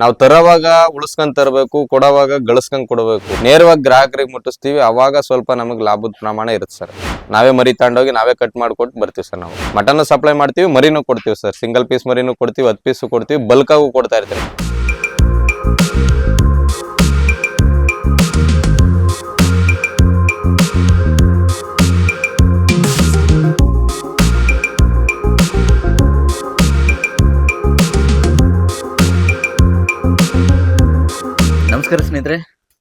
ನಾವು ತರೋವಾಗ ಉಳಿಸ್ಕೊಂಡ್ ತರಬೇಕು, ಕೊಡೋವಾಗ ಗಳಿಸ್ಕೊಂಡ್ ಕೊಡಬೇಕು. ನೇರವಾಗಿ ಗ್ರಾಹಕರಿಗೆ ಮುಟ್ಟಿಸ್ತೀವಿ, ಅವಾಗ ಸ್ವಲ್ಪ ನಮಗೆ ಲಾಭದ ಪ್ರಮಾಣ ಇರುತ್ತೆ ಸರ್. ನಾವೇ ಮರಿ ತಗೊಂಡೋಗಿ ನಾವೇ ಕಟ್ ಮಾಡ್ಕೊಟ್ಟು ಬರ್ತೀವಿ ಸರ್ ನಾವು. ಮಟನ್ ಸಪ್ಲೈ ಮಾಡ್ತೀವಿ, ಮರಿನೂ ಕೊಡ್ತೀವಿ ಸರ್. ಸಿಂಗಲ್ ಪೀಸ್ ಮರಿನೂ ಕೊಡ್ತೀವಿ, ಹತ್ತು ಪೀಸು ಕೊಡ್ತೀವಿ, ಬಲ್ಕಾಗೂ ಕೊಡ್ತಾ ಇರ್ತೀವಿ. ನಮಸ್ಕಾರ ಸ್ನೇಹಿತರೆ,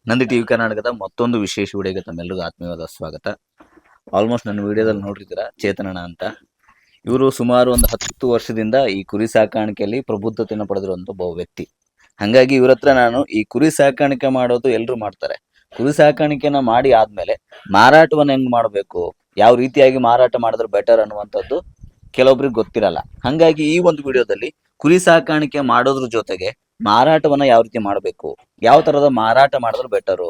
ನಂದಿ ಟಿವಿ ಕರ್ನಾಟಕದ ಮತ್ತೊಂದು ವಿಶೇಷ ವಿಡಿಯೋಗೆ ತಮ್ಮೆಲ್ಲರಿಗೂ ಆತ್ಮೀಯವಾದ ಸ್ವಾಗತ. ಆಲ್ಮೋಸ್ಟ್ ನನ್ನ ವಿಡಿಯೋದಲ್ಲಿ ನೋಡಿರ್ತೀರ ಚೇತನಣ್ಣ ಅಂತ. ಇವರು ಸುಮಾರು ಒಂದು ಹತ್ತು ವರ್ಷದಿಂದ ಈ ಕುರಿ ಸಾಕಾಣಿಕೆಯಲ್ಲಿ ಪ್ರಬುದ್ಧತೆಯನ್ನು ಪಡೆದಿರುವಂಥ ಒಬ್ಬ ವ್ಯಕ್ತಿ. ಹಾಗಾಗಿ ಇವ್ರ ಹತ್ರ ನಾನು ಈ ಕುರಿ ಸಾಕಾಣಿಕೆ ಮಾಡೋದು ಎಲ್ಲರೂ ಮಾಡ್ತಾರೆ. ಕುರಿ ಸಾಕಾಣಿಕೆನ ಮಾಡಿ ಆದ್ಮೇಲೆ ಮಾರಾಟವನ್ನು ಹೆಂಗ್ ಮಾಡಬೇಕು, ಯಾವ ರೀತಿಯಾಗಿ ಮಾರಾಟ ಮಾಡಿದ್ರೆ ಬೆಟರ್ ಅನ್ನುವಂಥದ್ದು ಕೆಲವೊಬ್ರಿಗೆ ಗೊತ್ತಿರಲ್ಲ. ಹಾಗಾಗಿ ಈ ಒಂದು ವಿಡಿಯೋದಲ್ಲಿ ಕುರಿ ಸಾಕಾಣಿಕೆ ಮಾಡೋದ್ರ ಜೊತೆಗೆ ಮಾರಾಟವನ್ನ ಯಾವ ರೀತಿ ಮಾಡಬೇಕು? ಯಾವ ತರದ ಮಾರಾಟ ಮಾಡಿದ್ರು ಬೆಟರು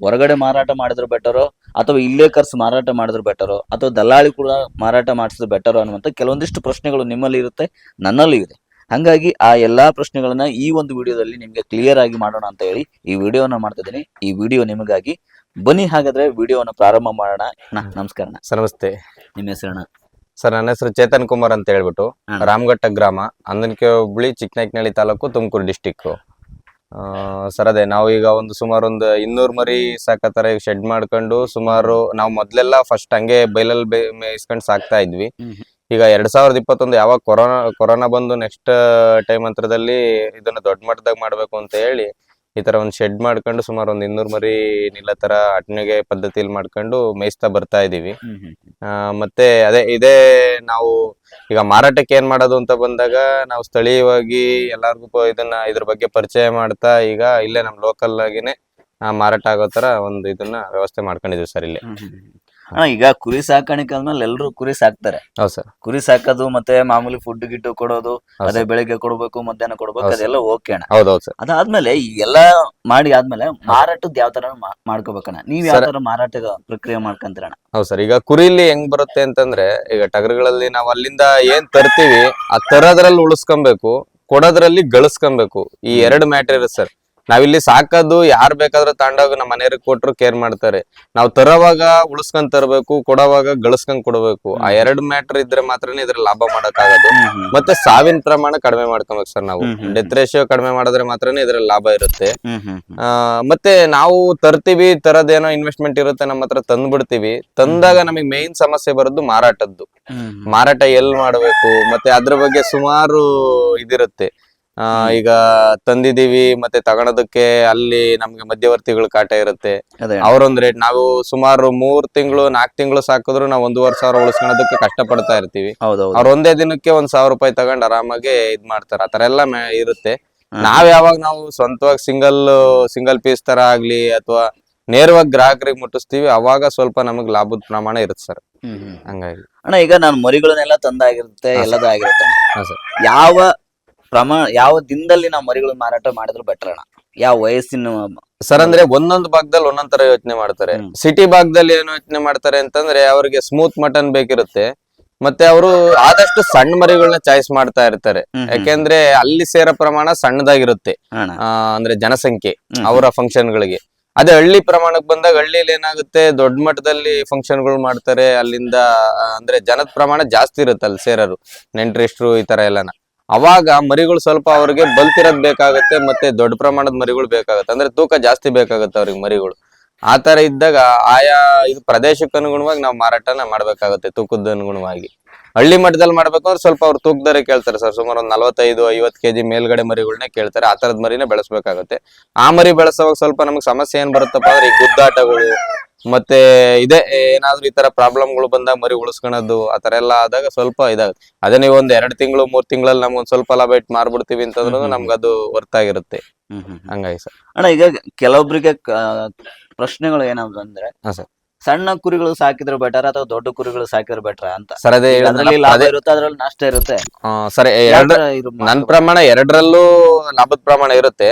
ಹೊರಗಡೆ ಮಾರಾಟ ಮಾಡಿದ್ರು ಬೆಟರೋ ಅಥವಾ ಇಲ್ಲೇ ಖರ್ಚು ಮಾರಾಟ ಮಾಡಿದ್ರು ಬೆಟರೋ ಅಥವಾ ದಲ್ಲಾಳಿ ಕೂಡ ಮಾರಾಟ ಮಾಡಿಸಿದ್ರು ಬೆಟರ್ ಅನ್ನುವಂಥ ಕೆಲವೊಂದಿಷ್ಟು ಪ್ರಶ್ನೆಗಳು ನಿಮ್ಮಲ್ಲಿ ಇರುತ್ತೆ ನನ್ನಲ್ಲೂ ಇದೆ. ಹಾಗಾಗಿ ಆ ಎಲ್ಲಾ ಪ್ರಶ್ನೆಗಳನ್ನ ಈ ಒಂದು ವಿಡಿಯೋದಲ್ಲಿ ನಿಮ್ಗೆ ಕ್ಲಿಯರ್ ಆಗಿ ಮಾಡೋಣ ಅಂತ ಹೇಳಿ ಈ ವಿಡಿಯೋನ ಮಾಡ್ತಾ ಇದ್ದೀನಿ. ಈ ವಿಡಿಯೋ ನಿಮಗಾಗಿ. ಬನ್ನಿ ಹಾಗಾದ್ರೆ ವಿಡಿಯೋನ ಪ್ರಾರಂಭ ಮಾಡೋಣ. ನಮಸ್ಕಾರ ಸರ್ವಸ್ತೆ ನಮಸ್ತೆ. ನಿಮ್ಮ ಹೆಸರಣ್ಣ? ಸರ್ ನನ್ನ ಹೆಸರು ಚೇತನ್ ಕುಮಾರ್ ಅಂತ ಹೇಳ್ಬಿಟ್ಟು. ರಾಮಘಟ್ಟ ಗ್ರಾಮ ಅಂದನಕೆ ಹುಬ್ಳಿ ಚಿಕ್ಕನಾಯಕನಹಳ್ಳಿ ತಾಲೂಕು ತುಮಕೂರು ಡಿಸ್ಟಿಕ್ ಸರ್ ಅದೇ ನಾವು ಈಗ ಒಂದು ಸುಮಾರು ಒಂದು ಇನ್ನೂರು ಮರಿ ಸಾಕತ್ತರ ಈಗ ಶೆಡ್ ಮಾಡ್ಕೊಂಡು ಸುಮಾರು ನಾವು ಮೊದ್ಲೆಲ್ಲ ಫಸ್ಟ್ ಹಂಗೆ ಬೈಲಲ್ಲಿ ಮೇಯಿಸ್ಕೊಂಡು ಸಾಕ್ತಾ ಇದ್ವಿ. ಈಗ ಎರಡ್ ಸಾವಿರದ ಇಪ್ಪತ್ತೊಂದು ಯಾವಾಗ ಕೊರೋನಾ ಕೊರೋನಾ ಬಂದು ನೆಕ್ಸ್ಟ್ ಟೈಮ್ ಅಂತರದಲ್ಲಿ ಇದನ್ನ ದೊಡ್ಡ ಮಟ್ಟದಾಗ ಮಾಡ್ಬೇಕು ಅಂತ ಹೇಳಿ ಈ ತರ ಒಂದು ಶೆಡ್ ಮಾಡ್ಕೊಂಡು ಸುಮಾರು ಒಂದು ಇನ್ನೂರು ಮರಿ ನಿಲ್ಲ ತರ ಅಟ್ನಿಗೆ ಪದ್ಧತಿಯಲ್ಲಿ ಮಾಡ್ಕೊಂಡು ಮೇಯಿಸ್ತಾ ಬರ್ತಾ ಇದೀವಿ. ಆ, ಮತ್ತೆ ಅದೇ ಇದೇ ನಾವು ಈಗ ಮಾರಾಟಕ್ಕೆ ಏನ್ ಮಾಡೋದು ಅಂತ ಬಂದಾಗ ನಾವು ಸ್ಥಳೀಯವಾಗಿ ಎಲ್ಲಾರ್ಗು ಪ- ಇದನ್ನ ಇದ್ರ ಬಗ್ಗೆ ಪರಿಚಯ ಮಾಡ್ತಾ ಈಗ ಇಲ್ಲೇ ನಮ್ ಲೋಕಲ್ ಆಗಿನೇ ಆ, ಮಾರಾಟ ಆಗೋ ತರ ಒಂದು ಇದನ್ನ ವ್ಯವಸ್ಥೆ ಮಾಡ್ಕೊಂಡಿದೀವಿ ಸರ್ ಇಲ್ಲಿ. ಅಣ್ಣ ಈಗ ಕುರಿ ಸಾಕಾಣಿಕೆ ಅಂದ್ಮೇಲೆ ಎಲ್ಲರೂ ಕುರಿ ಸಾಕ್ತಾರೆ. ಹೌದು ಸರ್. ಕುರಿ ಸಾಕೋದು ಮತ್ತೆ ಮಾಮೂಲಿ ಫುಡ್ ಗಿಟ್ಟು ಕೊಡೋದು ಅದೇ ಬೆಳಿಗ್ಗೆ ಕೊಡ್ಬೇಕು ಮಧ್ಯಾಹ್ನ ಕೊಡ್ಬೇಕು ಹೌದು ಅದೆಲ್ಲ ಓಕೆ ಅಣ್ಣ. ಹೌದೌದು ಸರ್. ಅದಾದ್ಮೇಲೆ ಎಲ್ಲ ಮಾಡಿ ಆದ್ಮೇಲೆ ಮಾರಾಟದ ಯಾವ ತರ ಮಾಡ್ಕೋಬೇಕಣ್ಣ. ನೀವ್ ಯಾವ ತರ ಮಾರಾಟದ ಪ್ರಕ್ರಿಯೆ ಮಾಡ್ಕೊಂತೀರಣ್ಣ? ಹೌದು ಸರ್. ಈಗ ಕುರಿಲಿ ಹೆಂಗ್ ಬರುತ್ತೆ ಅಂತಂದ್ರೆ ಈಗ ಟಗರುಗಳಲ್ಲಿ ನಾವು ಅಲ್ಲಿಂದ ಏನ್ ತರ್ತೀವಿ ಆ ತರೋದ್ರಲ್ಲಿ ಉಳಿಸ್ಕೊಬೇಕು ಕೊಡೋದ್ರಲ್ಲಿ ಗಳಿಸ್ಕೊಬೇಕು. ಈ ಎರಡು ಮ್ಯಾಟರ್ ಇರುತ್ತೆ ಸರ್. ನಾವಿಲ್ಲಿ ಸಾಕೋದು ಯಾರ್ ಬೇಕಾದ್ರೂ ತಗೊಂಡೋಗಿ ನಮ್ಮ ಮನೆಯವ್ರಿಗೆ ಕೊಟ್ರು ಕೇರ್ ಮಾಡ್ತಾರೆ. ನಾವು ತರೋವಾಗ ಉಳಿಸ್ಕೊಂಡ್ ತರಬೇಕು ಕೊಡೋವಾಗ ಗಳಿಸ್ಕೊಂಡ್ ಕೊಡಬೇಕು. ಆ ಎರಡು ಮ್ಯಾಟರ್ ಇದ್ರೆ ಮಾತ್ರನೇ ಇದ್ರ ಲಾಭ ಮಾಡಕ್ಕಾಗೋದು. ಮತ್ತೆ ಸಾವಿನ ಪ್ರಮಾಣ ಕಡಿಮೆ ಮಾಡ್ಕೊಬೇಕು ಸರ್ ನಾವು. ಡೆತ್ ರೇಷಿಯೋ ಕಡಿಮೆ ಮಾಡಿದ್ರೆ ಮಾತ್ರನೇ ಇದ್ರ ಲಾಭ ಇರುತ್ತೆ. ಮತ್ತೆ ನಾವು ತರ್ತೀವಿ ತರದೇನೋ ಇನ್ವೆಸ್ಟ್ಮೆಂಟ್ ಇರುತ್ತೆ ನಮ್ಮ ಹತ್ರ ತಂದ್ಬಿಡ್ತೀವಿ. ತಂದಾಗ ನಮಗೆ ಮೇನ್ ಸಮಸ್ಯೆ ಬರೋದು ಮಾರಾಟದ್ದು. ಮಾರಾಟ ಎಲ್ ಮಾಡಬೇಕು? ಮತ್ತೆ ಅದ್ರ ಬಗ್ಗೆ ಸುಮಾರು ಇದಿರುತ್ತೆ. ಈಗ ತಂದಿದೀವಿ ಮತ್ತೆ ತಗೊಳೋದಕ್ಕೆ ಅಲ್ಲಿ ನಮ್ಗೆ ಮಧ್ಯವರ್ತಿಗಳು ಕಾಟ ಇರುತ್ತೆ. ಅದೇ. ಅವ್ರೊಂದ್ ರೇಟ್ ನಾವು ಸುಮಾರು ಮೂರ್ ತಿಂಗಳು ನಾಲ್ಕು ತಿಂಗಳು ಸಾಕಿದ್ರು ನಾವು ಒಂದೂವರೆ ಸಾವಿರ ಉಳಿಸ್ಕೊಳೋದಕ್ಕೆ ಕಷ್ಟ ಪಡ್ತಾ ಇರ್ತೀವಿ. ಹೌದೌದು. ಅವ್ರ ಒಂದೇ ದಿನಕ್ಕೆ ಒಂದ್ ಸಾವಿರ ರೂಪಾಯಿ ತಗೊಂಡ್ ಆರಾಮಾಗಿ ಇದ್ ಮಾಡ್ತಾರೆ. ಆತರ ಎಲ್ಲ ಮೆ- ಇರುತ್ತೆ. ನಾವ್ ಯಾವಾಗ ನಾವು ಸ್ವಂತವಾಗಿ ಸಿಂಗಲ್ ಸಿಂಗಲ್ ಪೀಸ್ ತರ ಆಗ್ಲಿ ಅಥವಾ ನೇರವಾಗಿ ಗ್ರಾಹಕರಿಗೆ ಮುಟ್ಟಿಸ್ತೀವಿ ಅವಾಗ ಸ್ವಲ್ಪ ನಮಗ್ ಲಾಭದ ಪ್ರಮಾಣ ಇರುತ್ತೆ ಸರ್. ಹ್ಮ್ ಹ್ಮ್. ಹಂಗಾಗಿ. ಅಣ್ಣ ಈಗ ನಾನು ಮರಿಗಳನ್ನೆಲ್ಲ ತಂದಾಗಿರುತ್ತೆ ಎಲ್ಲದಾಗಿರುತ್ತೆ ಎಲ್ಲದೂ ಆಗಿರುತ್ತೆ. ಹಾ ಸರ್. ಯಾವ ಪ್ರಮಾಣ ಯಾವ ದಿನದಲ್ಲಿ ನಾವು ಮರಿಗಳು ಮಾರಾಟ ಮಾಡಿದ್ರು ಬೆಟರ್ ಅಣ್ಣ. ಯಾವ ವಯಸ್ಸಿನ ಸರ್ ಅಂದ್ರೆ ಒಂದೊಂದು ಭಾಗದಲ್ಲಿ ಒಂದೊಂದ್ ತರ ಯೋಚನೆ ಮಾಡ್ತಾರೆ. ಸಿಟಿ ಭಾಗದಲ್ಲಿ ಏನು ಯೋಚನೆ ಮಾಡ್ತಾರೆ ಅಂತಂದ್ರೆ ಅವ್ರಿಗೆ ಸ್ಮೂತ್ ಮಟನ್ ಬೇಕಿರುತ್ತೆ. ಮತ್ತೆ ಅವರು ಆದಷ್ಟು ಸಣ್ಣ ಮರಿಗಳನ್ನ ಚಾಯ್ಸ್ ಮಾಡ್ತಾ ಇರ್ತಾರೆ. ಯಾಕೆಂದ್ರೆ ಅಲ್ಲಿ ಸೇರೋ ಪ್ರಮಾಣ ಸಣ್ಣದಾಗಿರುತ್ತೆ. ಅಂದ್ರೆ ಜನಸಂಖ್ಯೆ ಅವರ ಫಂಕ್ಷನ್ ಗಳಿಗೆ ಅದೇ ಹಳ್ಳಿ ಪ್ರಮಾಣಕ್ಕೆ ಬಂದಾಗ ಹಳ್ಳಿಲಿ ಏನಾಗುತ್ತೆ ದೊಡ್ಡ ಮಟ್ಟದಲ್ಲಿ ಫಂಕ್ಷನ್ಗಳು ಮಾಡ್ತಾರೆ. ಅಲ್ಲಿಂದ ಅಂದ್ರೆ ಜನದ ಪ್ರಮಾಣ ಜಾಸ್ತಿ ಇರುತ್ತೆ ಅಲ್ಲಿ ಸೇರೋರು. ನೆಂಟ್ರಿಸ್ಟ್ರು ಈ ತರ ಎಲ್ಲಾನ. ಅವಾಗ ಮರಿಗಳು ಸ್ವಲ್ಪ ಅವ್ರಿಗೆ ಬಲ್ತಿರೋದ್ ಬೇಕಾಗುತ್ತೆ ಮತ್ತೆ ದೊಡ್ಡ ಪ್ರಮಾಣದ ಮರಿಗಳು ಬೇಕಾಗುತ್ತೆ. ಅಂದ್ರೆ ತೂಕ ಜಾಸ್ತಿ ಬೇಕಾಗುತ್ತೆ ಅವ್ರಿಗೆ ಮರಿಗಳು. ಆ ತರ ಇದ್ದಾಗ ಆಯಾ ಇದು ಪ್ರದೇಶಕ್ಕೆ ಅನುಗುಣವಾಗಿ ನಾವು ಮಾರಾಟನ ಮಾಡ್ಬೇಕಾಗುತ್ತೆ ತೂಕದ ಅನುಗುಣವಾಗಿ. ಹಳ್ಳಿ ಮಟ್ಟದಲ್ಲಿ ಮಾಡ್ಬೇಕು ಅಂದ್ರೆ ಸ್ವಲ್ಪ ಅವ್ರು ತೂಕದರೆ ಕೇಳ್ತಾರೆ ಸರ್. ಸುಮಾರು ಒಂದು ನಲವತ್ತೈದು, ಐವತ್ತು ಕೆಜಿ ಮೇಲ್ಗಡೆ ಮರಿಗಳನ್ನ ಕೇಳ್ತಾರೆ. ಆ ತರದ ಮರಿನೇ ಬೆಳೆಸ್ಬೇಕಾಗುತ್ತೆ. ಆ ಮರಿ ಬೆಳೆಸೋವಾಗ ಸ್ವಲ್ಪ ನಮಗೆ ಸಮಸ್ಯೆ ಏನ್ ಬರುತ್ತಪ್ಪ ಅಂದ್ರೆ ಈ ಗುದ್ದಾಟಗಳು ಮತ್ತೆ ಇದೇ ಏನಾದ್ರೂ ಈ ತರ ಪ್ರಾಬ್ಲಮ್ಗಳು ಬಂದಾಗ ಮರಿ ಉಳಿಸ್ಕೊಳೋದು ಆ ತರ ಎಲ್ಲ ಆದಾಗ ಸ್ವಲ್ಪ ಇದಾಗುತ್ತೆ ಅದೇ ನೀವು ಒಂದ್ ಎರಡ್ ತಿಂಗಳು ಮೂರ್ ತಿಂಗಳಲ್ಲಿ ನಮ್ಗೊಂದ್ ಸ್ವಲ್ಪ ಲಾಭ ಇಟ್ಟು ಮಾರ್ಬಿಡ್ತೀವಿ ಅಂತಂದ್ರೂ. ನಮ್ಗೆ ಅದು ವರ್ತ್ ಆಗಿರುತ್ತೆ. ಹಂಗಾಗಿ ಸರ್ ಅಣ್ಣ ಈಗ ಕೆಲವೊಬ್ರಿಗೆ ಕ- ಪ್ರಶ್ನೆಗಳು ಏನಾದ್ರು ಅಂದ್ರೆ ಹಾ, ಸರ್. ಸಣ್ಣ ಕುರಿಗಳು ಸಾಕಿದ್ರೆ ಬೆಟರ್ ಅಥವಾ ದೊಡ್ಡ ಕುರಿಗಳು ಸಾಕಿದ್ರೆ ಬೆಟರ್ ಅಂತ. ಸರ್ ಅದೇ ಅದ್ರಲ್ಲಿ ಲಾಭ ಇರುತ್ತೆ ಅದ್ರಲ್ಲಿ ನಷ್ಟ ಇರುತ್ತೆ. ಸರಿ ನನ್ ಪ್ರಮಾಣ ಎರಡರಲ್ಲೂ ಲಾಭದ ಪ್ರಮಾಣ ಇರುತ್ತೆ.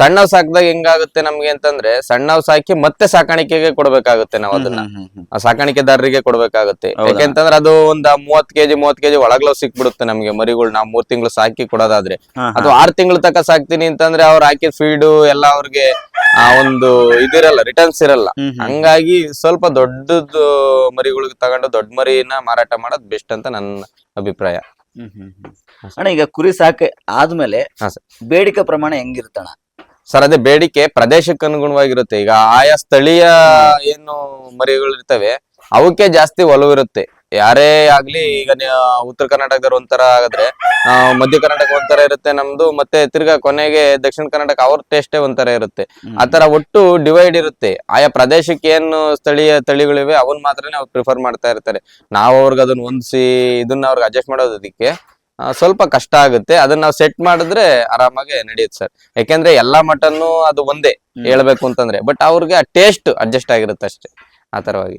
ಸಣ್ಣವ್ ಸಾಕಿದಾಗ ಹೆಂಗಾಗುತ್ತೆ ನಮ್ಗೆ ಅಂತಂದ್ರೆ ಸಣ್ಣವ್ ಸಾಕಿ ಮತ್ತೆ ಸಾಕಾಣಿಕೆಗೆ ಕೊಡ್ಬೇಕಾಗುತ್ತೆ ನಾವು ಅದನ್ನ. ಸಾಕಾಣಿಕೆದಾರರಿಗೆ ಕೊಡ್ಬೇಕಾಗುತ್ತೆ? ಯಾಕೆಂತಂದ್ರೆ ಅದು ಒಂದ್ ಮೂವತ್ ಕೆಜಿ ಮೂವತ್ ಕೆಜಿ ಒಳಗ್ಲವ್ ಸಿಕ್ಬಿಡುತ್ತೆ ನಮ್ಗೆ ಮರಿಗಳು ನಾವ್ ಮೂರ್ ತಿಂಗಳು ಸಾಕಿ ಕೊಡೋದಾದ್ರೆ. ಅಥವಾ ಆರ್ ತಿಂಗಳು ತನಕ ಸಾಕ್ತೀನಿ ಅಂತಂದ್ರೆ ಅವ್ರು ಹಾಕಿದ ಫೀಡು ಎಲ್ಲ ಅವ್ರಿಗೆ ಆ ಒಂದು ಇದಿರಲ್ಲ ರಿಟರ್ನ್ಸ್ ಇರಲ್ಲ. ಹಂಗಾಗಿ ಸ್ವಲ್ಪ ದೊಡ್ಡದು ಮರಿಗಳಿಗೆ ತಗೊಂಡು ದೊಡ್ಡ ಮರಿನ ಮಾರಾಟ ಮಾಡೋದು ಬೆಸ್ಟ್ ಅಂತ ನನ್ನ ಅಭಿಪ್ರಾಯ. ಅಣ್ಣ ಈಗ ಕುರಿ ಸಾಕೆ ಆದ್ಮೇಲೆ ಹಾ, ಸರ್. ಬೇಡಿಕೆ ಪ್ರಮಾಣ ಹೆಂಗಿರ್ತಣ ಸರ್ ಅದೇ ಬೇಡಿಕೆ ಪ್ರದೇಶಕ್ಕೆ ಅನುಗುಣವಾಗಿರುತ್ತೆ. ಈಗ ಆಯಾ ಸ್ಥಳೀಯ ಏನು ಮರಿಗಳು ಇರ್ತವೆ ಅವಕ್ಕೆ ಜಾಸ್ತಿ ಒಲವು ಇರುತ್ತೆ. ಯಾರೇ ಆಗ್ಲಿ ಈಗ ಉತ್ತರ ಕರ್ನಾಟಕದವ್ರು ಒಂಥರ ಆಗದ್ರೆ ಮಧ್ಯ ಕರ್ನಾಟಕ ಒಂಥರ ಇರುತ್ತೆ ನಮ್ದು ಮತ್ತೆ ತಿರ್ಗಾ ಕೊನೆಗೆ ದಕ್ಷಿಣ ಕರ್ನಾಟಕ ಅವ್ರ ಟೇಸ್ಟೇ ಒಂಥರ ಇರುತ್ತೆ. ಆತರ ಒಟ್ಟು ಡಿವೈಡ್ ಇರುತ್ತೆ. ಆಯಾ ಪ್ರದೇಶಕ್ಕೆ ಏನು ಸ್ಥಳೀಯ ತಳಿಗಳಿವೆ ಅವನ್ ಮಾತ್ರನೇ ಅವ್ರು ಪ್ರಿಫರ್ ಮಾಡ್ತಾ ಇರ್ತಾರೆ. ನಾವು ಅವ್ರಿಗೆ ಅದನ್ನ ಹೊಂದಿಸಿ ಇದನ್ನ ಅವ್ರಿಗೆ ಅಡ್ಜಸ್ಟ್ ಮಾಡೋದಕ್ಕೆ ಸ್ವಲ್ಪ ಕಷ್ಟ ಆಗುತ್ತೆ. ಅದನ್ನ ನಾವು ಸೆಟ್ ಮಾಡಿದ್ರೆ ಆರಾಮಾಗಿ ನಡೆಯುತ್ತೆ ಸರ್ ಯಾಕೆಂದ್ರೆ ಎಲ್ಲಾ ಮಟನ್ನು ಅದು ಒಂದೇ. ಹೇಳ್ಬೇಕು ಅಂತಂದ್ರೆ. ಬಟ್ ಅವ್ರಿಗೆ ಆ ಟೇಸ್ಟ್ ಅಡ್ಜಸ್ಟ್ ಆಗಿರುತ್ತೆ ಅಷ್ಟೇ ಆ ತರವಾಗಿ.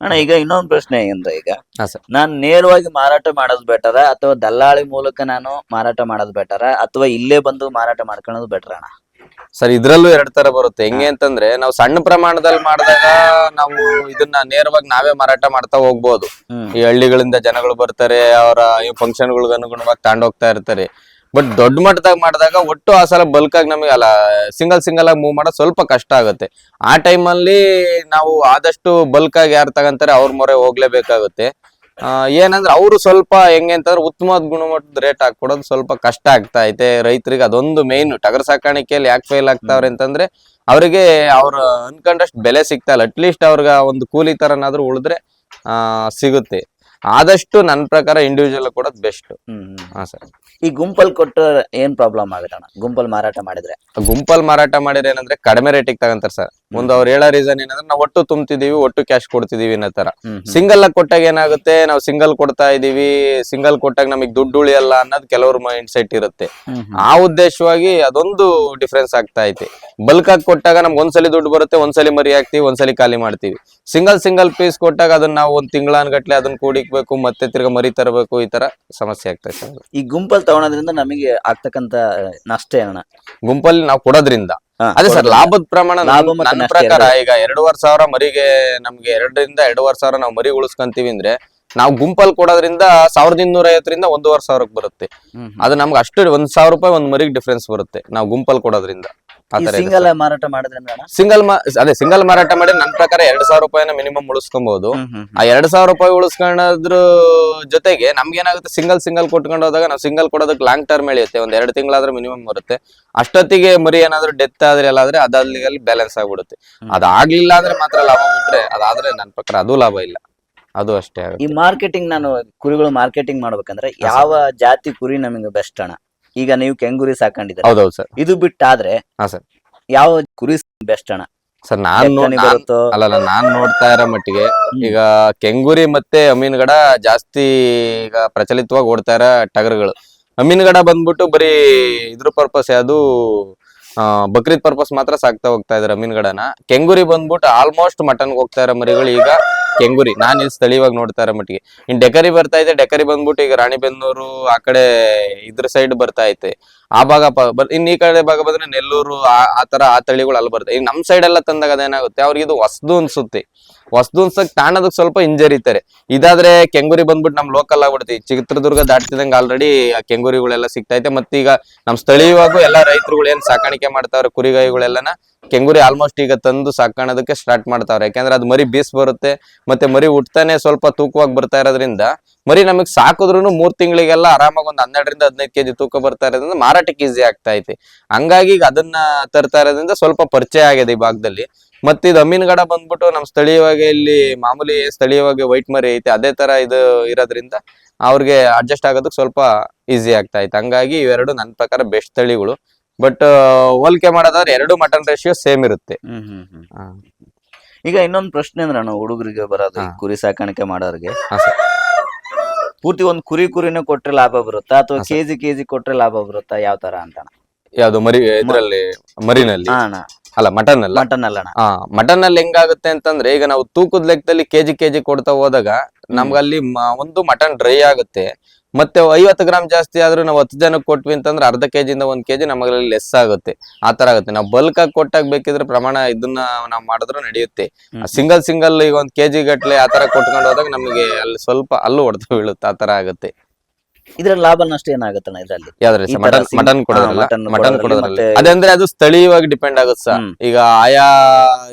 ಅಣ್ಣ ಈಗ ಇನ್ನೊಂದು ಪ್ರಶ್ನೆ ಏನ್ರ ಈಗ. ಹಾ ಸರ್. ನಾನ್ ನೇರವಾಗಿ ಮಾರಾಟ ಮಾಡೋದು ಬೆಟರ ಅಥವಾ ದಲ್ಲಾಳಿ ಮೂಲಕ ನಾನು ಮಾರಾಟ ಮಾಡೋದು ಬೆಟರ ಅಥವಾ ಇಲ್ಲೇ ಬಂದು ಮಾರಾಟ ಮಾಡ್ಕೊಳ್ಳೋದು ಬೆಟರ ಅಣ್ಣ? ಸರ್ ಇದ್ರಲ್ಲೂ ಎರಡ್ ತರ ಬರುತ್ತೆ. ಹೆಂಗೆ ಅಂತಂದ್ರೆ ನಾವು ಸಣ್ಣ ಪ್ರಮಾಣದಲ್ಲಿ ಮಾಡಿದಾಗ ನಾವು ಇದನ್ನ ನೇರವಾಗಿ ನಾವೇ ಮಾರಾಟ ಮಾಡ್ತಾ ಹೋಗ್ಬೋದು. ಹ್ಮ್. ಈ ಹಳ್ಳಿಗಳಿಂದ ಜನಗಳು ಬರ್ತಾರೆ ಅವರ ಫಂಕ್ಷನ್ಗಳಿಗೆ ಅನುಗುಣವಾಗಿ ತಗೊಂಡೋಗ್ತಾ ಇರ್ತಾರೆ. ಬಟ್ ದೊಡ್ಡ ಮಟ್ಟದಾಗ ಮಾಡಿದಾಗ ಒಟ್ಟು ಆ ಸಲ ಬಲ್ಕ್ ಆಗಿ ನಮಗೆ ಅಲ್ಲ ಸಿಂಗಲ್ ಸಿಂಗಲ್ ಆಗಿ ಮೂವ್ ಮಾಡೋದು ಸ್ವಲ್ಪ ಕಷ್ಟ ಆಗುತ್ತೆ. ಆ ಟೈಮಲ್ಲಿ ನಾವು ಆದಷ್ಟು ಬಲ್ಕ್ ಆಗಿ ಯಾರು ತಗೊಂತಾರೆ ಅವ್ರ ಮೊರೆ ಹೋಗ್ಲೇಬೇಕಾಗುತ್ತೆ. ಏನಂದ್ರೆ ಅವರು ಸ್ವಲ್ಪ ಹೆಂಗೆ ಅಂತಂದ್ರೆ ಉತ್ತಮವಾದ ಗುಣಮಟ್ಟದ ರೇಟ್ ಹಾಕೊಡೋದು ಸ್ವಲ್ಪ ಕಷ್ಟ ಆಗ್ತಾ ಐತೆ. ರೈತರಿಗೆ ಅದೊಂದು ಮೇನ್ ಟಗರ್ ಸಾಕಾಣಿಕೆಯಲ್ಲಿ ಯಾಕೆ ಫೇಲ್ ಆಗ್ತಾವ್ರೆ ಅಂತಂದ್ರೆ ಅವರಿಗೆ ಅವ್ರ ಅನ್ಕೊಂಡಷ್ಟು ಬೆಲೆ ಸಿಗ್ತಾ ಇಲ್ಲ. ಅಟ್ಲೀಸ್ಟ್ ಅವ್ರಿಗೆ ಒಂದು ಕೂಲಿ ತರನಾದ್ರೂ ಉಳಿದ್ರೆ ಸಿಗುತ್ತೆ. ಆದಷ್ಟು ನನ್ನ ಪ್ರಕಾರ ಇಂಡಿವಿಜುವಲ್ ಕೂಡ ಬೆಸ್ಟ್. ಹಾ ಸರ್ ಈ ಗುಂಪಲ್ ಕೊಟ್ಟ ಏನ್ ಪ್ರಾಬ್ಲಮ್ ಆಗುತ್ತೆ ಅಣ್ಣ? ಗುಂಪಲ್ ಮಾರಾಟ ಮಾಡಿದ್ರೆ? ಗುಂಪಲ್ ಮಾರಾಟ ಮಾಡಿದ್ರೆ ಏನಂದ್ರೆ ಕಡಿಮೆ ರೇಟಿಗೆ ತಗಂತಾರ ಸರ್ ಒಂದು ಅವ್ರು ಹೇಳೋ ರೀಸನ್ ಏನಂದ್ರೆ ನಾವು ಒಟ್ಟು ತುಂಬ್ತಿದೀವಿ ಒಟ್ಟು ಕ್ಯಾಶ್ ಕೊಡ್ತಿದೀವಿ ಅನ್ನೋ ತರ. ಸಿಂಗಲ್ ಆಗಿ ಕೊಟ್ಟಾಗ ಏನಾಗುತ್ತೆ ನಾವು ಸಿಂಗಲ್ ಕೊಡ್ತಾ ಇದೀವಿ ಸಿಂಗಲ್ ಕೊಟ್ಟಾಗ ನಮಗೆ ದುಡ್ಡು ಉಳಿಯಲ್ಲ ಅನ್ನೋದು ಕೆಲವ್ರ ಮೈಂಡ್ ಸೆಟ್ ಇರುತ್ತೆ. ಆ ಉದ್ದೇಶವಾಗಿ ಅದೊಂದು ಡಿಫ್ರೆನ್ಸ್ ಆಗ್ತಾ ಐತಿ. ಬಲ್ಕ್ ಆಗಿ ಕೊಟ್ಟಾಗ ನಮ್ಗೆ ಒಂದ್ಸಲಿ ದುಡ್ಡು ಬರುತ್ತೆ ಒಂದ್ಸಲಿ ಮರಿ ಹಾಕ್ತಿವಿ ಒಂದ್ಸಲಿ ಖಾಲಿ ಮಾಡ್ತೀವಿ. ಸಿಂಗಲ್ ಸಿಂಗಲ್ ಪೀಸ್ ಕೊಟ್ಟಾಗ ಅದನ್ನ ನಾವು ಒಂದ್ ತಿಂಗಳಾನ್ಗಟ್ಲೆ ಅದನ್ನ ಕೂಡಿಕ್ಬೇಕು ಮತ್ತೆ ತಿರ್ಗಾ ಮರಿ ತರಬೇಕು ಈ ತರ ಸಮಸ್ಯೆ ಆಗ್ತಾ ಇದೆ. ಸರ್ ಈ ಗುಂಪಲ್ ತಗೊಳೋದ್ರಿಂದ ನಮಗೆ ಆಗ್ತಕ್ಕಂತ ನಷ್ಟ ಏನಣ್ಣ? ಗುಂಪಲ್ಲಿ ನಾವು ಕೊಡೋದ್ರಿಂದ. ಹಾ, ಅದೇ ಸರ್ ಲಾಭದ ಪ್ರಮಾಣ ನನ್- ಲಾಭ ಮತ್ತೆ ನನ್ನ ನಷ್ಟ ಪ್ರಕಾರ ಈಗ ಎರಡೂವರೆ ಸಾವಿರ ಮರಿಗೆ ನಮ್ಗೆ ಎರಡರಿಂದ ಎರಡೂವರೆ ಸಾವಿರ ನಾವು ಮರಿ ಉಳಿಸ್ಕೊಂತೀವಿ ಅಂದ್ರೆ ನಾವು ಗುಂಪಲ್ ಕೊಡೋದ್ರಿಂದ ಸಾವಿರದ ಇನ್ನೂರ ಐವತ್ತರಿಂದ ಒಂದೂವರೆ ಸಾವಿರಕ್ಕೆ ಬರುತ್ತೆ. ಹ್ಮ್ ಹ್ಮ್. ಅದು ನಮ್ಗೆ ಅಷ್ಟು ಒಂದ್ ಸಾವಿರ ರೂಪಾಯಿ ಒಂದ್ ಮರಿಗೆ ಡಿಫ್ರೆನ್ಸ್ ಬರುತ್ತೆ ನಾವು ಗುಂಪಲ್ ಕೊಡೋದ್ರಿಂದ. ಸಿಂಗಲ್ ಮಾರಾಟ ಮಾಡೋದ್ರಿಂದ ಸಿಂಗಲ್ ಅದೇ ಸಿಂಗಲ್ ಮಾರಾಟ ಮಾಡಿ ನನ್ನ ಪ್ರಕಾರ ಎರಡ್ ಸಾವಿರ ರೂಪಾಯಿನ ಮಿನಿಮಮ್ ಉಳಿಸ್ಕೊಬಹುದು ಆ ಎರಡ್ ಸಾವಿರ ರೂಪಾಯಿ ಉಳಿಸ್ಕೊಂಡ್ರ ಜೊತೆಗೆ ನಮ್ಗೆ ಏನಾಗುತ್ತೆ ಸಿಂಗಲ್ ಸಿಂಗಲ್ ಕೊಟ್ಕೊಂಡು ಹೋದಾಗ ನಾವು ಸಿಂಗಲ್ ಕೊಡೋದಕ್ಕೆ ಲಾಂಗ್ ಟರ್ಮ್ ಎಳೆಯುತ್ತೆ. ಒಂದ್ ಎರಡು ತಿಂಗಳಾದ್ರೆ ಮಿನಿಮಮ್ ಬರುತ್ತೆ. ಅಷ್ಟೊತ್ತಿಗೆ ಮರಿ ಏನಾದ್ರೂ ಡೆತ್ ಆದ್ರೆ ಎಲ್ಲ ಆದ್ರೆ ಅದಲ್ಲಿ ಬ್ಯಾಲೆನ್ಸ್ ಆಗ್ಬಿಡುತ್ತೆ. ಅದಾಗ್ಲಿಲ್ಲ ಅಂದ್ರೆ ಮಾತ್ರ ಲಾಭ ಬಿಟ್ರೆ ಅದಾದ್ರೆ ನನ್ನ ಪ್ರಕಾರ ಅದು ಲಾಭ ಇಲ್ಲ. ಅದು ಅಷ್ಟೇ ಈ ಮಾರ್ಕೆಟಿಂಗ್ ನಾನು ಕುರಿಗಳು ಮಾರ್ಕೆಟಿಂಗ್ ಮಾಡ್ಬೇಕಂದ್ರೆ ಯಾವ ಜಾತಿ ಕುರಿ ನಮಗೆ ಬೆಸ್ಟ್ ಅಣ್ಣ? ಈಗ ನೀವು ಕೆಂಗುರಿ ಸಾಕೊಂಡಿದ್ರೆ ಹೌದೌದು ಸರ್. ಇದು ಬಿಟ್ಟಾದ್ರೆ ಹಾ ಸರ್. ಯಾವ ಕುರಿ ಬೆಸ್ಟ್ ಅಣ್ಣ? ಸರ್ ನಾನು ಅಲ್ಲ ಬರುತ್ತೋ? ಅಲ್ಲಲ್ಲ ನಾನ್ ನೋಡ್ತಾ ಇರೋ ಮಟ್ಟಿಗೆ ಈಗ ಕೆಂಗೂರಿ ಮತ್ತೆ ಅಮೀನ್ಗಡ ಜಾಸ್ತಿ ಈಗ ಪ್ರಚಲಿತವಾಗಿ ಓಡ್ತಾ ಇರೋ ಟಗರ್ಗಳು. ಅಮೀನ್ಗಡ ಬಂದ್ಬಿಟ್ಟು ಬರೀ ಇದ್ರ ಪರ್ಪಸ್ ಯಾವುದು ಬಕ್ರೀದ್ ಪರ್ಪಸ್ ಮಾತ್ರ ಸಾಕ್ತಾ ಹೋಗ್ತಾ ಇದಾರೆ ಅಮೀನ್ಗಡನ. ಕೆಂಗೂರಿ ಬಂದ್ಬಿಟ್ಟು ಆಲ್ಮೋಸ್ಟ್ ಮಟನ್ಗೆ ಹೋಗ್ತಾ ಇರೋ ಮರಿಗಳು ಈಗ ಕೆಂಗೂರಿ. ನಾನು ಇಲ್ಲಿ ಸ್ಥಳೀಯವಾಗಿ ನೋಡ್ತಾ ಇರೋ ಮಟ್ಟಿಗೆ. ಇನ್ ಡೆಕರಿ ಬರ್ತಾ ಇದೆ, ಡೆಕರಿ ಬಂದ್ಬಿಟ್ಟು ಈಗ ರಾಣಿಬೆನ್ನೂರು ಆ ಕಡೆ ಇದ್ರ ಸೈಡ್ ಬರ್ತಾ ಐತೆ. ಆ ಭಾಗ ಇನ್ ಈ ಕಡೆ ಭಾಗ ಬಂದ್ರೆ ನೆಲ್ಲೂರು, ಆ ಆ ತರ ಆ ತಳಿಗಳು ಅಲ್ಲಿ ಬರ್ತವೆ ಈಗ ನಮ್ ಸೈಡ್ ಎಲ್ಲ ತಂದಾಗ ಅದೇನಾಗುತ್ತೆ? ಅವ್ರಿಗೆ ಇದು ಹೊಸದು ಅನ್ಸುತ್ತೆ. ಹೊಸದು ತಾಣದ ಸ್ವಲ್ಪ ಹಿಂಜರಿತಾರೆ ಇದಾದ್ರೆ. ಕೆಂಗುರಿ ಬಂದ್ಬಿಟ್ಟು ನಮ್ ಲೋಕಲ್ ಆಗ್ಬಿಡುತ್ತೆ ಚಿತ್ರದುರ್ಗ ದಾಟ್ತಿದಂಗ ಆಲ್ರೆಡಿ ಕೆಂಗುರಿಗಳೆಲ್ಲ ಮತ್ತೆ ಈಗ ನಮ್ ಸ್ಥಳೀಯವಾಗೂ ಎಲ್ಲ ರೈತರುಗಳು ಏನ್ ಸಾಕಾಣಿಕೆ ಮಾಡ್ತಾವ್ರೆ, ಕುರಿಗಾಯಿಗಳೆಲ್ಲನ, ಕೆಂಗುರಿ ಆಲ್ಮೋಸ್ಟ್ ಈಗ ತಂದು ಸಾಕಾಣೋದಕ್ಕೆ ಸ್ಟಾರ್ಟ್ ಮಾಡ್ತಾವ್ರೆ. ಯಾಕಂದ್ರೆ ಅದು ಮರಿ ಬೀಸ್ ಬರುತ್ತೆ, ಮತ್ತೆ ಮರಿ ಹುಟ್ತಾನೆ ಸ್ವಲ್ಪ ತೂಕವಾಗಿ ಬರ್ತಾ ಇರೋದ್ರಿಂದ, ಮರಿ ನಮಗ್ ಸಾಕಿದ್ರು ಮೂರ್ ತಿಂಗಳಿಗೆಲ್ಲ ಆರಾಮಾಗಿ ಒಂದ್ ಹನ್ನೆರಡರಿಂದ ಹದಿನೈದು ಕೆಜಿ ತೂಕ ಬರ್ತಾ ಇರೋದ್ರಿಂದ ಮಾರಾಟಕ್ಕೆ ಈಸಿ ಆಗ್ತಾ ಐತಿ. ಹಂಗಾಗಿ ಈಗ ಅದನ್ನ ತರ್ತಾ ಇರೋದ್ರಿಂದ ಸ್ವಲ್ಪ ಪರಿಚಯ ಆಗಿದೆ ಈ ಭಾಗದಲ್ಲಿ. ಮತ್ತೆ ಇದು ಅಮೀನ್ಗಡ ಬಂದ್ಬಿಟ್ಟು ನಮ್ ಸ್ಥಳೀಯವಾಗಿ ಇಲ್ಲಿ ಮಾಮೂಲಿ ಸ್ಥಳೀಯವಾಗಿ ವೈಟ್ ಮರಿ ಐತೆ ಅದೇ ತರ ಇದು ಇರೋದ್ರಿಂದ ಅವ್ರಿಗೆ ಅಡ್ಜಸ್ಟ್ ಆಗೋದಕ್ಕೆ ಸ್ವಲ್ಪ ಈಸಿ ಆಗ್ತಾ ಐತೆ. ಹಂಗಾಗಿ ಇವೆರಡು ನನ್ನ ಪ್ರಕಾರ ಬೆಸ್ಟ್ ತಳಿಗಳು. ಬಟ್ ಹೋಲಿಕೆ ಮಾಡೋದಾದ್ರೆ ಎರಡು ಮಟನ್ ರೇಷಿಯೋ ಸೇಮ್ ಇರುತ್ತೆ. ಈಗ ಇನ್ನೊಂದು ಪ್ರಶ್ನೆ ಅಂದ್ರೆ ನಾವು ಹುಡುಗರಿಗೆ ಬರೋದು ಈ ಕುರಿ ಸಾಕಾಣಿಕೆ ಮಾಡೋರಿಗೆ. ಪೂರ್ತಿ ಒಂದು ಕುರಿ ಕುರಿನ ಕೊಟ್ರೆ ಲಾಭ ಬರುತ್ತಾ? ಅಥವಾ ಕೆಜಿ ಕೆಜಿ ಕೊಟ್ರೆ ಲಾಭ ಬರುತ್ತಾ? ಯಾವ ತರ ಅಂತ? ಯಾವ್ದು ಮರಿ ಇದ್ರಲ್ಲಿ ಮರಿನಲ್ಲಿ? ಅಲ್ಲ ಮಟನ್ ಅಲ್ಲ? ಮಟನ್ ಅಲ್ಲಣ್ಣ ಆ ಮಟನ್ ಅಲ್ಲಿ ಹೆಂಗಾಗುತ್ತೆ ಅಂತಂದ್ರೆ ಈಗ ನಾವು ತೂಕದ ಲೆಕ್ಕದಲ್ಲಿ ಕೆಜಿ ಕೆಜಿ ಕೊಡ್ತಾ ಹೋದಾಗ ನಮ್ಗಲ್ಲಿ ಒಂದು ಮಟನ್ ಡ್ರೈ ಆಗುತ್ತೆ. ಮತ್ತೆ ಐವತ್ತು ಗ್ರಾಮ್ ಜಾಸ್ತಿ ಆದ್ರೂ ನಾವು ಹತ್ತು ಜನಕ್ಕೆ ಕೊಟ್ವಿ ಅಂತಂದ್ರೆ ಅರ್ಧ ಕೆಜಿಯಿಂದ ಒಂದ್ ಕೆಜಿ ನಮಗಲ್ಲಿ ಲೆಸ್ ಆಗುತ್ತೆ. ಆ ತರ ಆಗುತ್ತೆ. ನಾವು ಬಲ್ಕ್ ಆಗಿ ಕೊಟ್ಟಾಗ ಬೇಕಿದ್ರೆ ಪ್ರಮಾಣ ಇದನ್ನ ನಾವು ಮಾಡಿದ್ರು ನಡೆಯುತ್ತೆ. ಸಿಂಗಲ್ ಸಿಂಗಲ್ ಈಗ ಒಂದ್ ಕೆಜಿ ಗಟ್ಲೆ ಆ ತರ ಕೊಟ್ಕೊಂಡು ಹೋದಾಗ ನಮಗೆ ಅಲ್ಲಿ ಸ್ವಲ್ಪ ಅಲ್ಲೂ ಹೊಡೆದು ಬೀಳುತ್ತೆ ಆ ತರ ಆಗುತ್ತೆ. ಇದ್ರಲ್ಲಿ ಲಾಭ ನಷ್ಟ ಏನಾಗುತ್ತಣ್ಣ ಇದರಲ್ಲಿ? ಯಾವ್ದ್ರಲ್ಲಿ ಈ ತರ ಮಟನ್ ಮಟನ್ ಹಾ, ಕೊಡೋದ್ರಲ್ಲ ಮಟನ್ ಮಟನ್ ಕೊಡೋದ್ರಲ್ಲಿ ಕೊಡೋದ್ರಲ್ಲಿ. ಮತ್ತೆ- ಅದಂದ್ರೆ ಅದು ಸ್ಥಳೀಯವಾಗಿ ಡಿಪೆಂಡ್ ಆಗುತ್ತೆ ಸರ್. ಹ್ಮ್. ಈಗ ಆಯಾ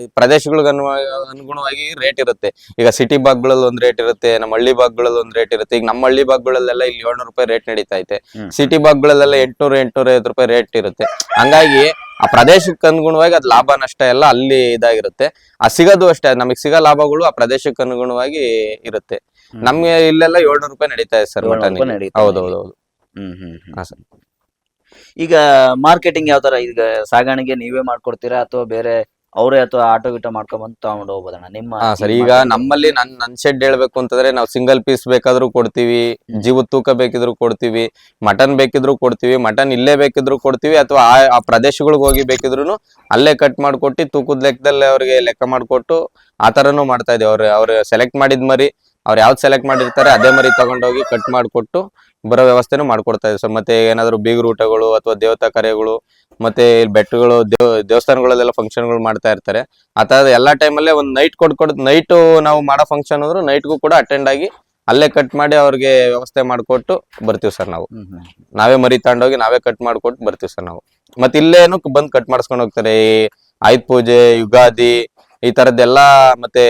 ಪ್ರದೇಶಗಳಿಗೆ ಅನುವ- ಅನುಗುಣವಾಗಿ ರೇಟ್ ಇರುತ್ತೆ. ಈಗ ಸಿಟಿ ಭಾಗಗಳಲ್ಲಿ ಒಂದ್ ರೇಟ್ ಇರುತ್ತೆ ನಮ್ಮ ಹಳ್ಳಿ ಭಾಗಗಳಲ್ಲಿ ಒಂದ್ ರೇಟ್ ಇರುತ್ತೆ. ಈಗ ನಮ್ಮ ಹಳ್ಳಿ ಭಾಗಗಳಲ್ಲೆಲ್ಲ ಇಲ್ಲಿ ಏಳ್ನೂರು ರೂಪಾಯಿ ರೇಟ್ ನಡೀತಾ ಐತೆ. ಹ್ಮ್. ಸಿಟಿ ಭಾಗಗಳಲ್ಲೆಲ್ಲ ಎಂಟ್ನೂರ ಎಂಟ್ನೂರ ಐವತ್ತು ರೂಪಾಯಿ ರೇಟ್ ಇರುತ್ತೆ. ಹಂಗಾಗಿ ಆ ಪ್ರದೇಶಕ್ಕೆ ಅನುಗುಣವಾಗಿ ಅದ್ ಲಾಭ ನಷ್ಟ ಎಲ್ಲ ಅಲ್ಲಿ ಇದಾಗಿರುತ್ತೆ. ಆ ಸಿಗೋದು ಅಷ್ಟೇ. ನಮಗೆ ಸಿಗೋ ಲಾಭಗಳು ಆ ಪ್ರದೇಶಕ್ಕೆ ಅನುಗುಣವಾಗಿ ಇರುತ್ತೆ. ನಮ್ಗೆ ಇಲ್ಲೆಲ್ಲ ಏಳ್ನೂರು ರೂಪಾಯಿ ನಡೀತಾ ಇದೆ ಸರ್ 700 ಮಟನ್ ಹೌದೌದು ಹೌದು ಹೌದು ಹೌದು. ಹ್ಮ್ ಹ್ಮ್ ಹ್ಮ್. ಹಾ, ಸರ್. ಈಗ ಮಾರ್ಕೆಟಿಂಗ್ ಯಾವ ತರ? ಈಗ ಸಾಗಾಣಿಕೆ ನೀವೇ ಮಾಡ್ಕೊಡ್ತೀರಾ ಅಥವಾ ಬೇರೆ ಅವರೇ ಅಥವಾ ಆಟೋ ಗಿಟೋ ಮಾಡ್ಕೊಂಡ್ ಬಂದು ತಗೊಂಡು ಹೋಗ್ಬೋದಣ್ಣ? ನಿಮ್ಮ ಹಾ ಸರ್ ಈಗ ನಮ್ಮಲ್ಲಿ ನನ್ ನನ್ ಶೆಡ್ ಹೇಳ್ಬೇಕು ಅಂತಂದ್ರೆ ನಾವು ಸಿಂಗಲ್ ಪೀಸ್ ಬೇಕಾದ್ರೂ ಕೊಡ್ತೀವಿ ಜೀವ ಜೀವದ ತೂಕ ಬೇಕಿದ್ರು ಕೊಡ್ತೀವಿ ಮಟನ್ ಬೇಕಿದ್ರು ಕೊಡ್ತೀವಿ ಮಟನ್ ಇಲ್ಲೇ ಬೇಕಿದ್ರು ಕೊಡ್ತೀವಿ ಅಥವಾ ಆ ಆ ಪ್ರದೇಶಗಳಿಗೆ ಹೋಗಿ ಬೇಕಿದ್ರು ಅಲ್ಲೇ ಕಟ್ ಮಾಡ್ಕೊಟ್ಟು ತೂಕದ ಲೆಕ್ಕದಲ್ಲಿ ಅವ್ರಿಗೆ ಲೆಕ್ಕ ಮಾಡ್ಕೊಟ್ಟು ಆ ತರನು ಮಾಡ್ತಾ ಇದೀವಿ ಅವ್ರ ಅವ್ರ ಸೆಲೆಕ್ಟ್ ಮಾಡಿದ್ ಮರಿ ಅವ್ರು ಯಾವ್ದು ಸೆಲೆಕ್ಟ್ ಮಾಡಿರ್ತಾರೆ ಅದೇ ಮರಿ ತಗೊಂಡೋಗಿ ಕಟ್ ಮಾಡಿಕೊಟ್ಟು ಬರೋ ವ್ಯವಸ್ಥೆನೂ ಮಾಡ್ಕೊಡ್ತಾ ಇದ್ದಾರೆ. ಸರ್ ಮತ್ತೆ ಏನಾದ್ರು ಬೀಗರ ಊಟಗಳು ಅಥವಾ ದೇವತಾ ಕಾರ್ಯಗಳು ಮತ್ತೆ ಇಲ್ಲಿ ಬೆಟ್ಟಗಳು ದೇವ ದೇವಸ್ಥಾನಗಳಲ್ಲೆಲ್ಲ ಫಂಕ್ಷನ್ಗಳು ಮಾಡ್ತಾ ಇರ್ತಾರೆ. ಆ ತರದ ಎಲ್ಲಾ ಟೈಮಲ್ಲೇ ಒಂದ್ ನೈಟ್ ಕೊಡ್ ನೈಟ್ ನಾವು ಮಾಡೋ ಫಂಕ್ಷನ್ ಅಂದ್ರು ನೈಟ್ಗೂ ಕೂಡ ಅಟೆಂಡ್ ಆಗಿ ಅಲ್ಲೇ ಕಟ್ ಮಾಡಿ ಅವ್ರಿಗೆ ವ್ಯವಸ್ಥೆ ಮಾಡ್ಕೊಟ್ಟು ಬರ್ತೀವಿ ಸರ್ ನಾವು. ನಾವೇ ಮರಿ ತಗೊಂಡೋಗಿ ನಾವೇ ಕಟ್ ಮಾಡ್ಕೊಟ್ಟು ಬರ್ತೀವಿ ಸರ್ ನಾವು. ಮತ್ತೆ ಇಲ್ಲೇನು ಬಂದ್ ಕಟ್ ಮಾಡಿಸ್ಕೊಂಡು ಹೋಗ್ತಾರೆ. ಈ ಆಯುಧ ಪೂಜೆ ಯುಗಾದಿ ಈ ತರದ್ದೆಲ್ಲ ಮತ್ತೆ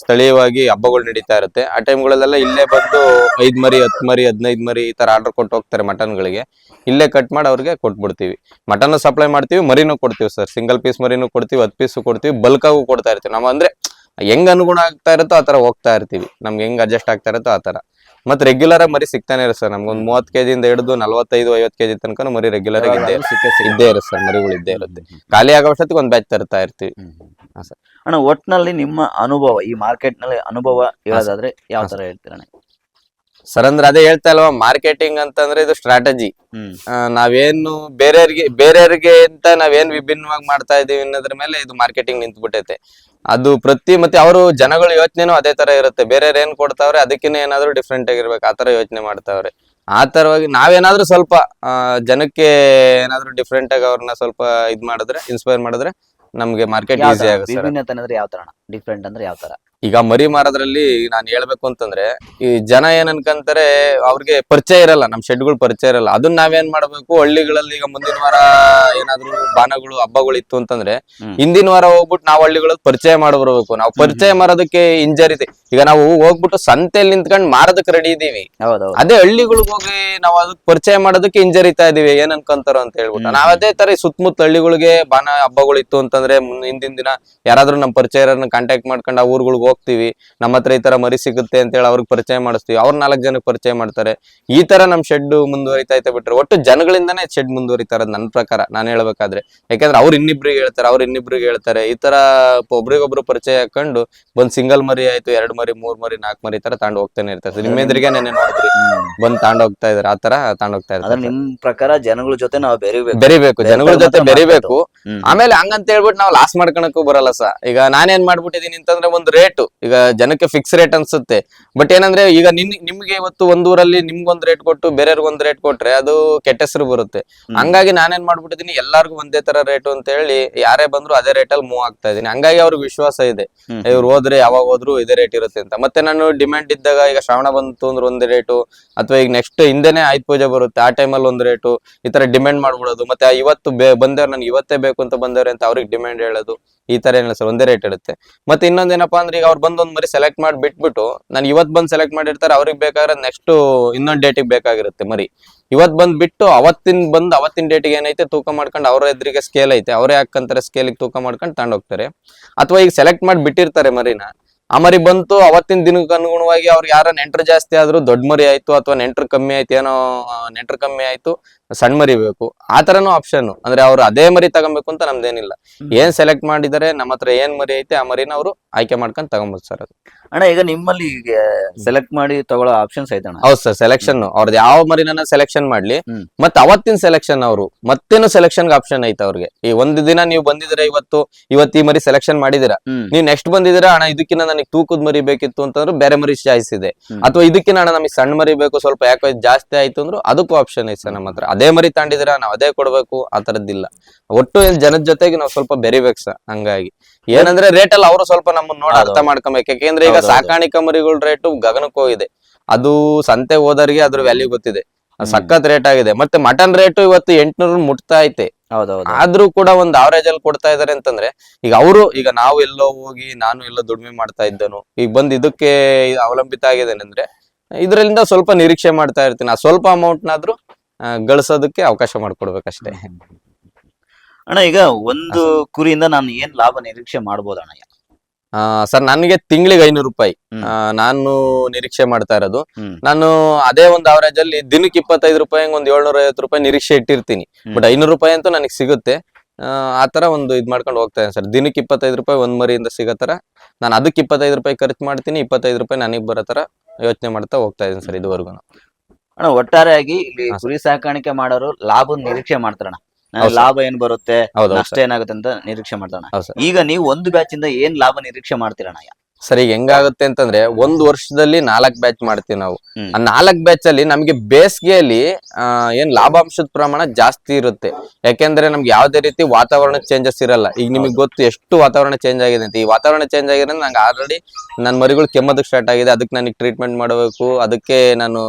ಸ್ಥಳೀಯವಾಗಿ ಹಬ್ಬಗಳು ನಡೀತಾ ಇರುತ್ತೆ. ಆ ಟೈಮ್ಗಳಲ್ಲೆಲ್ಲ ಇಲ್ಲೇ ಬಂದು ಐದ್ ಮರಿ, ಹತ್ತು ಮರಿ, ಹದಿನೈದು ಮರಿ ಈ ತರ ಆರ್ಡರ್ ಕೊಟ್ಟು ಹೋಗ್ತಾರೆ ಮಟನ್ ಗಳಿಗೆ. ಇಲ್ಲೇ ಕಟ್ ಮಾಡಿ ಅವ್ರಿಗೆ ಕೊಟ್ಬಿಡ್ತೀವಿ. ಮಟನ್ ಸಪ್ಲೈ ಮಾಡ್ತೀವಿ, ಮರಿನೂ ಕೊಡ್ತೀವಿ ಸರ್ ಸಿಂಗಲ್ ಪೀಸ್ ಮರಿನೂ ಕೊಡ್ತೀವಿ, ಹತ್ತು ಪೀಸು ಕೊಡ್ತೀವಿ ಬಲ್ಕಾಗೂ ಕೊಡ್ತಾ ಇರ್ತೀವಿ. ನಾವು ಅಂದ್ರೆ ಹೆಂಗ್ ಅನುಗುಣ ಆಗ್ತಾ ಇರುತ್ತೋ ಆ ತರ ಹೋಗ್ತಾ ಇರ್ತೀವಿ. ನಮ್ಗೆ ಹೆಂಗ್ ಅಡ್ಜಸ್ಟ್ ಆಗ್ತಾ ಇರುತ್ತೋ ಆ ತರ ಮತ್ತೆ ರೆಗ್ಯುಲರ್ ಆಗಿ ಮರಿ ಸಿಗ್ತಾನೆ ಇರುತ್ತೆ ಸರ್. ನಮ್ಗೊಂದ್ ಮೂವತ್ ಕೆಜಿಯಿಂದ ಹಿಡಿದು ನಲವತ್ತೈದು ಐವತ್ ಕೆಜಿ ತನಕ ಮರಿ ರೆಗ್ಯುಲರ್ ಆಗಿ ಇದ್ದೇ ಇರ ಇದ್ದೇ ಇರುತ್ತೆ ಸರ್ ಮರಿಗಳು ಇದ್ದೇ ಇರುತ್ತೆ. ಖಾಲಿ ಆಗೋ ವರ್ಷಕ್ಕೆ ಒಂದ್ ಬ್ಯಾಚ್ ತರ್ತಾ ಇರ್ತೀವಿ. ಹಾ, ಸರ್. ಅಣ್ಣ ಒಟ್ನಲ್ಲಿ ನಿಮ್ಮ ಅನುಭವ ಈ ಮಾರ್ಕೆಟ್ನಲ್ಲಿ ಅನುಭವ ಹೇಳೋದಾದ್ರೆ ಯಾವ ತರ ಹೇಳ್ತೀರಣ್ಣ ಸರ್. ಅಂದ್ರೆ ಅದೇ ಹೇಳ್ತಾ ಇಲ್ವಾ ಮಾರ್ಕೆಟಿಂಗ್ ಅಂತಂದ್ರೆ ಇದು ಸ್ಟ್ರಾಟಜಿ ನಾವೇನು ಬೇರೆಯವ್ರಿಗೆ ಬೇರೆಯವ್ರಿಗೆ ಅಂತ ನಾವೇನ್ ವಿಭಿನ್ನವಾಗಿ ಮಾಡ್ತಾ ಇದೀವಿ ಅನ್ನೋದ್ರ ಮೇಲೆ ಇದು ಮಾರ್ಕೆಟಿಂಗ್ ನಿಂತ್ಬಿಟ್ಟೈತೆ. ಅದು ಪ್ರತಿ ಮತ್ತೆ ಅವರು ಜನಗಳ ಯೋಚನೆನೂ ಅದೇ ತರ ಇರುತ್ತೆ. ಬೇರೆ ಏನ್ ಕೊಡ್ತಾವ್ರೆ ಅದಕ್ಕಿನ್ನ ಏನಾದ್ರು ಡಿಫ್ರೆಂಟ್ ಆಗಿರ್ಬೇಕು. ಆ ತರ ಯೋಚನೆ ಮಾಡ್ತಾವ್ರೆ. ಆ ತರವಾಗಿ ನಾವೇನಾದ್ರೂ ಸ್ವಲ್ಪ ಜನಕ್ಕೆ ಏನಾದ್ರು ಡಿಫ್ರೆಂಟ್ ಆಗಿ ಅವ್ರನ್ನ ಸ್ವಲ್ಪ ಇದ್ ಮಾಡಿದ್ರೆ ಇನ್ಸ್ಪೈರ್ ಮಾಡಿದ್ರೆ ನಮ್ಗೆ ಮಾರ್ಕೆಟ್ ಈಸಿ ಆಗುತ್ತೆ ವಿಭಿನ್ನತೆ ಅಂದ್ರೆ ಯಾವ ತರ ಡಿಫ್ರೆಂಟ್ ಅಂದ್ರೆ ಯಾವ ತರ? ಈಗ ಮರಿ ಮಾರೋದ್ರಲ್ಲಿ ನಾನು ಹೇಳ್ಬೇಕು ಅಂತಂದ್ರೆ ಈ ಜನ ಏನ್ ಅನ್ಕಂತಾರೆ ಅವ್ರಿಗೆ ಪರಿಚಯ ಇರಲ್ಲ ನಮ್ ಶೆಡ್ಗಳು ಪರಿಚಯ ಇರಲ್ಲ. ಅದನ್ನ ನಾವೇನ್ ಮಾಡ್ಬೇಕು? ಹಳ್ಳಿಗಳಲ್ಲಿ ಈಗ ಮುಂದಿನ ವಾರ ಏನಾದ್ರು ಬಾನಗಳು ಹಬ್ಬಗಳು ಇತ್ತು ಅಂತಂದ್ರೆ. ಹಿಂದಿನ ವಾರ ಹೋಗ್ಬಿಟ್ಟು ನಾವು ಹಳ್ಳಿಗಳಲ್ಲಿ ಪರಿಚಯ ಮಾಡ್ಬರ್ಬೇಕು. ನಾವು ಪರಿಚಯ ಮಾಡೋದಕ್ಕೆ ಹಿಂಜರಿತೆ. ಈಗ ನಾವು ಹೋಗ್ಬಿಟ್ಟು ಸಂತೆಯಲ್ಲಿ ನಿಂತ್ಕೊಂಡು ಮಾರೋದಕ್ಕೆ ರೆಡಿ ಇದೀವಿ. ಅದೇ ಹಳ್ಳಿಗಳಿಗೆ ಹೋಗಿ ನಾವು ಅದಕ್ಕೆ ಪರಿಚಯ ಮಾಡೋದಕ್ಕೆ ಹಿಂಜರಿತಾ ಇದೀವಿ. ಏನ್ ಅನ್ಕೊಂತಾರೋ ಅಂತ ಹೇಳ್ಬಿಟ್ಟು. ನಾವ್ ಅದೇ ತರ ಸುತ್ತಮುತ್ತ ಹಳ್ಳಿಗಳಿಗೆ ಬಾನ ಹಬ್ಬಗಳು ಇತ್ತು ಅಂತಂದ್ರೆ ಹಿಂದಿನ ದಿನ ಯಾರಾದ್ರೂ ನಮ್ ಪರಿಚಯ ಕಾಂಟ್ಯಾಕ್ಟ್ ಮಾಡ್ಕೊಂಡು ಆ ಊರುಗಳಿಗೆ ಹೋಗ್ತೀವಿ ನಮ್ಮ ಹತ್ರ ಈ ತರ ಮರಿ ಸಿಗುತ್ತೆ ಅಂತ ಹೇಳಿ ಅವ್ರಿಗೆ ಪರಿಚಯ ಮಾಡಿಸ್ತೀವಿ ಅವ್ರ ನಾಲ್ಕು ಜನಕ್ಕೆ ಪರಿಚಯ ಮಾಡ್ತಾರೆ. ಈ ತರ ನಮ್ ಶೆಡ್ ಮುಂದುವರಿತಾ ಐತೆ ಬಿಟ್ರೆ ಒಟ್ಟು ಜನಗಳಿಂದಾನೇ ಶೆಡ್ ಮುಂದುವರಿತಾ ಇರೋದು ನನ್ನ ಪ್ರಕಾರ ನಾನು ಹೇಳ್ಬೇಕಾದ್ರೆ. ಯಾಕಂದ್ರೆ ಅವ್ರು ಇನ್ನಿಬ್ರಿಗೆ ಹೇಳ್ತಾರೆ ಅವ್ರು ಇನ್ನಿಬ್ರಿಗೆ ಹೇಳ್ತಾರೆ. ಈ ತರ ಒಬ್ರಿಗೊಬ್ರು ಪರಿಚಯ ಹಾಕೊಂಡು ಒಂದ್ ಸಿಂಗಲ್ ಮರಿ ಆಯ್ತು ಎರಡು ಮರಿ ಮೂರ್ ಮರಿ ನಾಲ್ಕು ಮರಿ ತರ ತಾಂಡ್ ಹೋಗ್ತಾನೆ ಇರ್ತಾರೆ. ನಿಮ್ಮ ಎದುರಿಗೆ ನೆನೆ ನೋಡಿದ್ರಿ. ಬಂದ್ ತಗೊಂಡ್ ಹೋಗ್ತಾ ಇದಾರೆ ಆ ತರ ತಗೊಂಡ್ ಹೋಗ್ತಾ ಇದ್ದಾರೆ ನಿಮ್ ಪ್ರಕಾರ ಜನಗಳ ಜೊತೆ ನಾವು ಬೆರಿಬೇಕು. ಬೆರಿಬೇಕು ಜನಗಳ ಜೊತೆ ಬೆರಿಬೇಕು. ಆಮೇಲೆ ಹಂಗಂತ ಹೇಳ್ಬಿಟ್ಟು ನಾವು ಲಾಸ್ ಮಾಡ್ಕೊಳಕ್ಕೂ ಬರಲ್ಲ ಸರ್. ಈಗ ನಾನೇನ್ ಮಾಡ್ಬಿಟ್ಟಿದೀನಿ ಅಂತಂದ್ರೆ ಒಂದು ರೇಟ್ ಈಗ ಜನಕ್ಕೆ ಫಿಕ್ಸ್ ರೇಟ್ ಅನ್ಸುತ್ತೆ. ಬಟ್ ಏನಂದ್ರೆ ಈಗ ನಿನ್ ನಿಮ್ಗೆ ಇವತ್ತು ಒಂದೂರಲ್ಲಿ ನಿಮ್ಗೊಂದ್ ರೇಟ್ ಕೊಟ್ಟು ಬೇರೆಯವ್ರಿಗೆ ಒಂದ್ ರೇಟ್ ಕೊಟ್ರೆ ಅದು ಕೆಟ್ಟ ಹೆಸರು ಬರುತ್ತೆ. ಹಂಗಾಗಿ ನಾನೇನ್ ಮಾಡ್ಬಿಟ್ಟಿದೀನಿ ಎಲ್ಲಾರ್ಗು ಒಂದೇ ತರ ರೇಟು ಅಂತ ಹೇಳಿ ಯಾರೇ ಬಂದ್ರು ಅದೇ ರೇಟಲ್ಲಿ ಮೂವ್ ಆಗ್ತಾ ಇದೀನಿ. ಹಂಗಾಗಿ ಅವ್ರಿಗೆ ವಿಶ್ವಾಸ ಇದೆ. ಇವ್ರು ಹೋದ್ರೆ ಯಾವಾಗ ಹೋದ್ರು ಇದೇ ರೇಟ್ ಇರುತ್ತೆ ಅಂತ. ಮತ್ತೆ ನಾನು ಡಿಮ್ಯಾಂಡ್ ಇದ್ದಾಗ ಈಗ ಶ್ರಾವಣ ಬಂತು ಅಂದ್ರೆ ಒಂದೇ ರೇಟು ಅಥವಾ ಈಗ ನೆಕ್ಸ್ಟ್ ಹಿಂದೆನೆ ಆಯ್ತು ಪೂಜೆ ಬರುತ್ತೆ ಆ ಟೈಮಲ್ಲಿ ಒಂದ್ ರೇಟು ಈ ತರ ಡಿಮ್ಯಾಂಡ್ ಮಾಡ್ಬಿಡೋದು. ಮತ್ತೆ ಇವತ್ತು ಬಂದವ್ರು ನನ್ಗೆ ಇವತ್ತೇ ಬೇಕು ಅಂತ ಬಂದವ್ರೆ ಅಂತ ಅವ್ರಿಗೆ ಡಿಮ್ಯಾಂಡ್ ಹೇಳೋದು. ಈ ತರ ಏನಿಲ್ಲ ಸರ್ ಒಂದೇ ರೇಟ್ ಇರುತ್ತೆ. ಮತ್ತೆ ಇನ್ನೊಂದೇನಪ್ಪಾ ಅಂದ್ರೆ ಈಗ ಅವ್ರು ಬಂದ್ ಒಂದ್ ಮರಿ ಸೆಲೆಕ್ಟ್ ಮಾಡಿ ಬಿಟ್ಬಿಟ್ಟು, ನಾನು ಇವತ್ ಬಂದ್ ಸೆಲೆಕ್ಟ್ ಮಾಡಿರ್ತಾರೆ, ಅವ್ರಿಗೆ ಬೇಕಾದ್ರೆ ನೆಕ್ಸ್ಟ್ ಇನ್ನೊಂದ್ ಡೇಟಿಗೆ ಬೇಕಾಗಿರುತ್ತೆ ಮರಿ. ಇವತ್ ಬಂದ್ ಬಿಟ್ಟು ಅವತ್ತಿನ ಬಂದ್ ಅವತ್ತಿನ ಡೇಟಿಗೆ ಏನೈತೆ, ತೂಕ ಮಾಡ್ಕೊಂಡು ಅವ್ರ ಎದುರಿಗೆ ಸ್ಕೇಲ್ ಐತೆ, ಅವರೇ ಹಾಕಂತಾರೆ ಸ್ಕೇಲಿಗೆ ತೂಕ ಮಾಡ್ಕೊಂಡು ತಗೊಂಡೋಗ್ತಾರೆ ಅಥವಾ ಈಗ ಸೆಲೆಕ್ಟ್ ಮಾಡಿ ಬಿಟ್ಟಿರ್ತಾರೆ ಮರಿನ, ಆ ಮರಿ ಬಂತು, ಅವತ್ತಿನ ದಿನಕ್ಕೆ ಅನುಗುಣವಾಗಿ ಅವ್ರು ಯಾರ ನೆಂಟ್ರು ಜಾಸ್ತಿ ಆದ್ರೂ ದೊಡ್ಡ ಮರಿ ಆಯ್ತು, ಅಥವಾ ನೆಂಟ್ರು ಕಮ್ಮಿ ಆಯ್ತು, ಏನೋ ನೆಂಟ್ರು ಕಮ್ಮಿ ಆಯ್ತು ಸಣ್ಣ ಮರಿ ಬೇಕು. ಆ ತರನು ಆಪ್ಷನ್ ಅಂದ್ರೆ ಅವ್ರು ಅದೇ ಮರಿ ತಗೊಬೇಕು ಅಂತ ನಮ್ದೇನಿಲ್ಲ. ಏನ್ ಸೆಲೆಕ್ಟ್ ಮಾಡಿದರೆ ನಮ್ಮ ಹತ್ರ ಏನ್ ಮರಿ ಐತೆ ಆ ಮರಿನ ಅವರು ಆಯ್ಕೆ ಮಾಡ್ಕೊಂಡ್ ತಗೊಂಬೋದು ಸರ್ ಅದು. ಅಣ್ಣ ಈಗ ನಿಮ್ಮಲ್ಲಿ ಈಗ ಸೆಲೆಕ್ಟ್ ಮಾಡಿ ತಗೊಳ್ಳೋ ಆಪ್ಷನ್ಸ್ ಐತಣ್ಣ ಹೌದು ಸರ್ ಸೆಲೆಕ್ಷನ್ ಅವ್ರದ್ದು ಯಾವ ಮರಿನ ಸೆಲೆಕ್ಷನ್ ಮಾಡ್ಲಿ ಮತ್ ಮತ್ತೆ ಅವತ್ತಿನ ಸೆಲೆಕ್ಷನ್ ಅವರು ಮತ್ತೇನು ಸೆಲೆಕ್ಷನ್ ಆಪ್ಷನ್ ಐತೆ ಅವ್ರಿಗೆ. ಈ ಒಂದ್ ದಿನ ನೀವು ಬಂದಿದ್ರೆ ಇವತ್ತು ಇವತ್ತು ಈ ಮರಿ ಸೆಲೆಕ್ಷನ್ ಮಾಡಿದಿರಾ ನೀವ್ ನೆಕ್ಸ್ಟ್ ಬಂದಿದ್ರ ಅಣ್ಣ ಇದಕ್ಕಿಂತ ನನಗೆ ತೂಕದ ಮರಿ ಬೇಕಿತ್ತು ಅಂತಂದ್ರೆ ಬೇರೆ ಮರಿ ಚಾಯ್ಸ್ ಇದೆ. ಅಥವಾ ಇದಕ್ಕಿನ ಅಣ್ಣ ನಮಗೆ ಸಣ್ಣ ಮರಿ ಬೇಕು ಸ್ವಲ್ಪ ಯಾಕೋ ಜಾಸ್ತಿ ಆಯ್ತು ಅಂದ್ರು ಅದಕ್ಕೂ ಆಪ್ಷನ್ ಐತೆ ಸರ್ ನಮ್ಮ ಹತ್ರ ಅದೇ ಮರಿ ತಾಂಡಿದಿರಾ ನಾವು ಅದೇ ಕೊಡ್ಬೇಕು ಆ ತರದ್ದಿಲ್ಲ. ಒಟ್ಟು ಜನದ ಜೊತೆಗೆ ನಾವು ಸ್ವಲ್ಪ ಬೆರಿಬೇಕು ಸರ್ ಹಂಗಾಗಿ. ಏನಂದ್ರೆ ರೇಟ್ ಅಲ್ಲಿ ಅವರು ಸ್ವಲ್ಪ ನಮ್ಮನ್ನ ನೋಡಿ ಅರ್ಥ. ಮಾಡ್ಕೊಬೇಕು. ಯಾಕೆಂದ್ರೆ ಈಗ. ಸಾಕಾಣಿಕಾ ಮರಿಗಳ ರೇಟು ಗಗನಕ್ಕೆ ಹೋಗಿದೆ. ಅದು ಸಂತೆ ಹೋದವರಿಗೆ ಅದ್ರ ವ್ಯಾಲ್ಯೂ ಗೊತ್ತಿದೆ. ಸಖತ್ ರೇಟ್ ಆಗಿದೆ. ಮತ್ತೆ ಮಟನ್ ರೇಟು ಇವತ್ತು ಎಂಟ್ನೂರು ಮುಟ್ತಾ ಐತೆ. ಆದ್ರೂ ಕೂಡ ಒಂದ್ ಅವರೇಜ್ ಅಲ್ಲಿ ಕೊಡ್ತಾ ಇದಾರೆ ಅಂತಂದ್ರೆ ಈಗ ಅವರು ಈಗ ನಾವು ಎಲ್ಲೋ ಹೋಗಿ ನಾನು ಎಲ್ಲೋ ದುಡಿಮೆ ಮಾಡ್ತಾ ಇದ್ದನು ಈಗ ಬಂದ್ ಇದಕ್ಕೆ ಅವಲಂಬಿತ ಆಗಿದ್ದೇನೆ ಅಂದ್ರೆ ಇದರಿಂದ ಸ್ವಲ್ಪ ನಿರೀಕ್ಷೆ ಮಾಡ್ತಾ ಇರ್ತೀನಿ. ಆ ಸ್ವಲ್ಪ ಅಮೌಂಟ್ ನಾದ್ರೂ ಗಳಿಸೋದಕ್ಕೆ ಅವಕಾಶ ಮಾಡ್ಕೊಡ್ಬೇಕಷ್ಟೇ. ಅಣ್ಣ ಈಗ ಒಂದು ಕುರಿಯಿಂದ ನಾನು ಏನ್ ಲಾಭ ನಿರೀಕ್ಷೆ ಮಾಡ್ಬೋದು ಅಣ್ಣ ಸರ್ ನನಗೆ ತಿಂಗಳಿಗೆ ಐನೂರು ರೂಪಾಯಿ. ನಾನು ನಿರೀಕ್ಷೆ ಮಾಡ್ತಾ ಇರೋದು. ನಾನು ಅದೇ ಒಂದು ಅವರೇಜ್ ಅಲ್ಲಿ ದಿನಕ್ಕೆ ಇಪ್ಪತ್ತೈದು ರೂಪಾಯಿ ಒಂದ್ ಏಳ್ನೂರ ಐವತ್ತು ರೂಪಾಯಿ ನಿರೀಕ್ಷೆ ಇಟ್ಟಿರ್ತೀನಿ. ಬಟ್ ಐನೂರು ರೂಪಾಯಿ ಅಂತೂ ನನಗೆ ಸಿಗುತ್ತೆ. ಆತರ ಒಂದು ಇದ್ ಮಾಡ್ಕೊಂಡು ಹೋಗ್ತಾ ಇದ್ದೀನಿ ಸರ್. ದಿನಕ್ಕೆ ಇಪ್ಪತ್ತೈದು ರೂಪಾಯಿ ಒಂದ್ ಮರಿಯಿಂದ ಸಿಗೋ ತರ ನಾನು ಅದಕ್ಕೆ ಇಪ್ಪತ್ತೈದು ರೂಪಾಯಿ ಖರ್ಚು ಮಾಡ್ತೀನಿ ಇಪ್ಪತ್ತೈದು ರೂಪಾಯಿ ನನಗೆ ಬರೋ ತರ ಯೋಚನೆ ಮಾಡ್ತಾ ಹೋಗ್ತಾ ಇದ್ದೀನಿ ಸರ್ ಇದುವರೆಗೂ. ಅಣ್ಣ ಒಟ್ಟಾರೆಯಾಗಿ ಇಲ್ಲಿ ಕುರಿ ಸಾಕಾಣಿಕೆ ಮಾಡೋರು ಲಾಭ ನಿರೀಕ್ಷೆ ಮಾಡ್ತಾರಣ್ಣ. ಲಾಭ ಏನ್ ಬರುತ್ತೆ ಅಷ್ಟೇ ನಷ್ಟ ಏನಾಗುತ್ತೆ ಅಂತ ನಿರೀಕ್ಷೆ ಮಾಡ್ತಾನ. ಈಗ ನೀವು ಒಂದು ಬ್ಯಾಚ್ ಇಂದ ಏನ್ ಲಾಭ ನಿರೀಕ್ಷೆ ಮಾಡ್ತೀರಣ್ಣ? ಸರ್ ಈಗ ಹೆಂಗಾಗುತ್ತೆ ಅಂತಂದ್ರೆ ಒಂದ್ ವರ್ಷದಲ್ಲಿ ನಾಲ್ಕ್ ಬ್ಯಾಚ್ ಮಾಡ್ತೀವಿ ನಾವು. ಆ ನಾಲ್ಕ್ ಬ್ಯಾಚ್ ಅಲ್ಲಿ ನಮ್ಗೆ ಬೇಸಿಗೆಯಲ್ಲಿ ಏನ್ ಲಾಭಾಂಶದ ಪ್ರಮಾಣ ಜಾಸ್ತಿ ಇರುತ್ತೆ. ಯಾಕೆಂದ್ರೆ ನಮ್ಗೆ ಯಾವ್ದೇ ರೀತಿ ವಾತಾವರಣ ಚೇಂಜಸ್ ಇರಲ್ಲ. ಈಗ ನಿಮಗೆ ಗೊತ್ತು ಎಷ್ಟು ವಾತಾವರಣ ಚೇಂಜ್ ಆಗಿದೆ ಅಂತ. ಈ ವಾತಾವರಣ ಚೇಂಜ್ ಆಗಿದೆ ನಂಗೆ ಆಲ್ರೆಡಿ ನನ್ನ ಮರಿಗಳು ಕೆಮ್ಮೋದಕ್ಕೆ ಸ್ಟಾರ್ಟ್ ಆಗಿದೆ. ಅದಕ್ಕೆ ನನಗೆ ಟ್ರೀಟ್ಮೆಂಟ್ ಮಾಡಬೇಕು. ಅದಕ್ಕೆ ನಾನು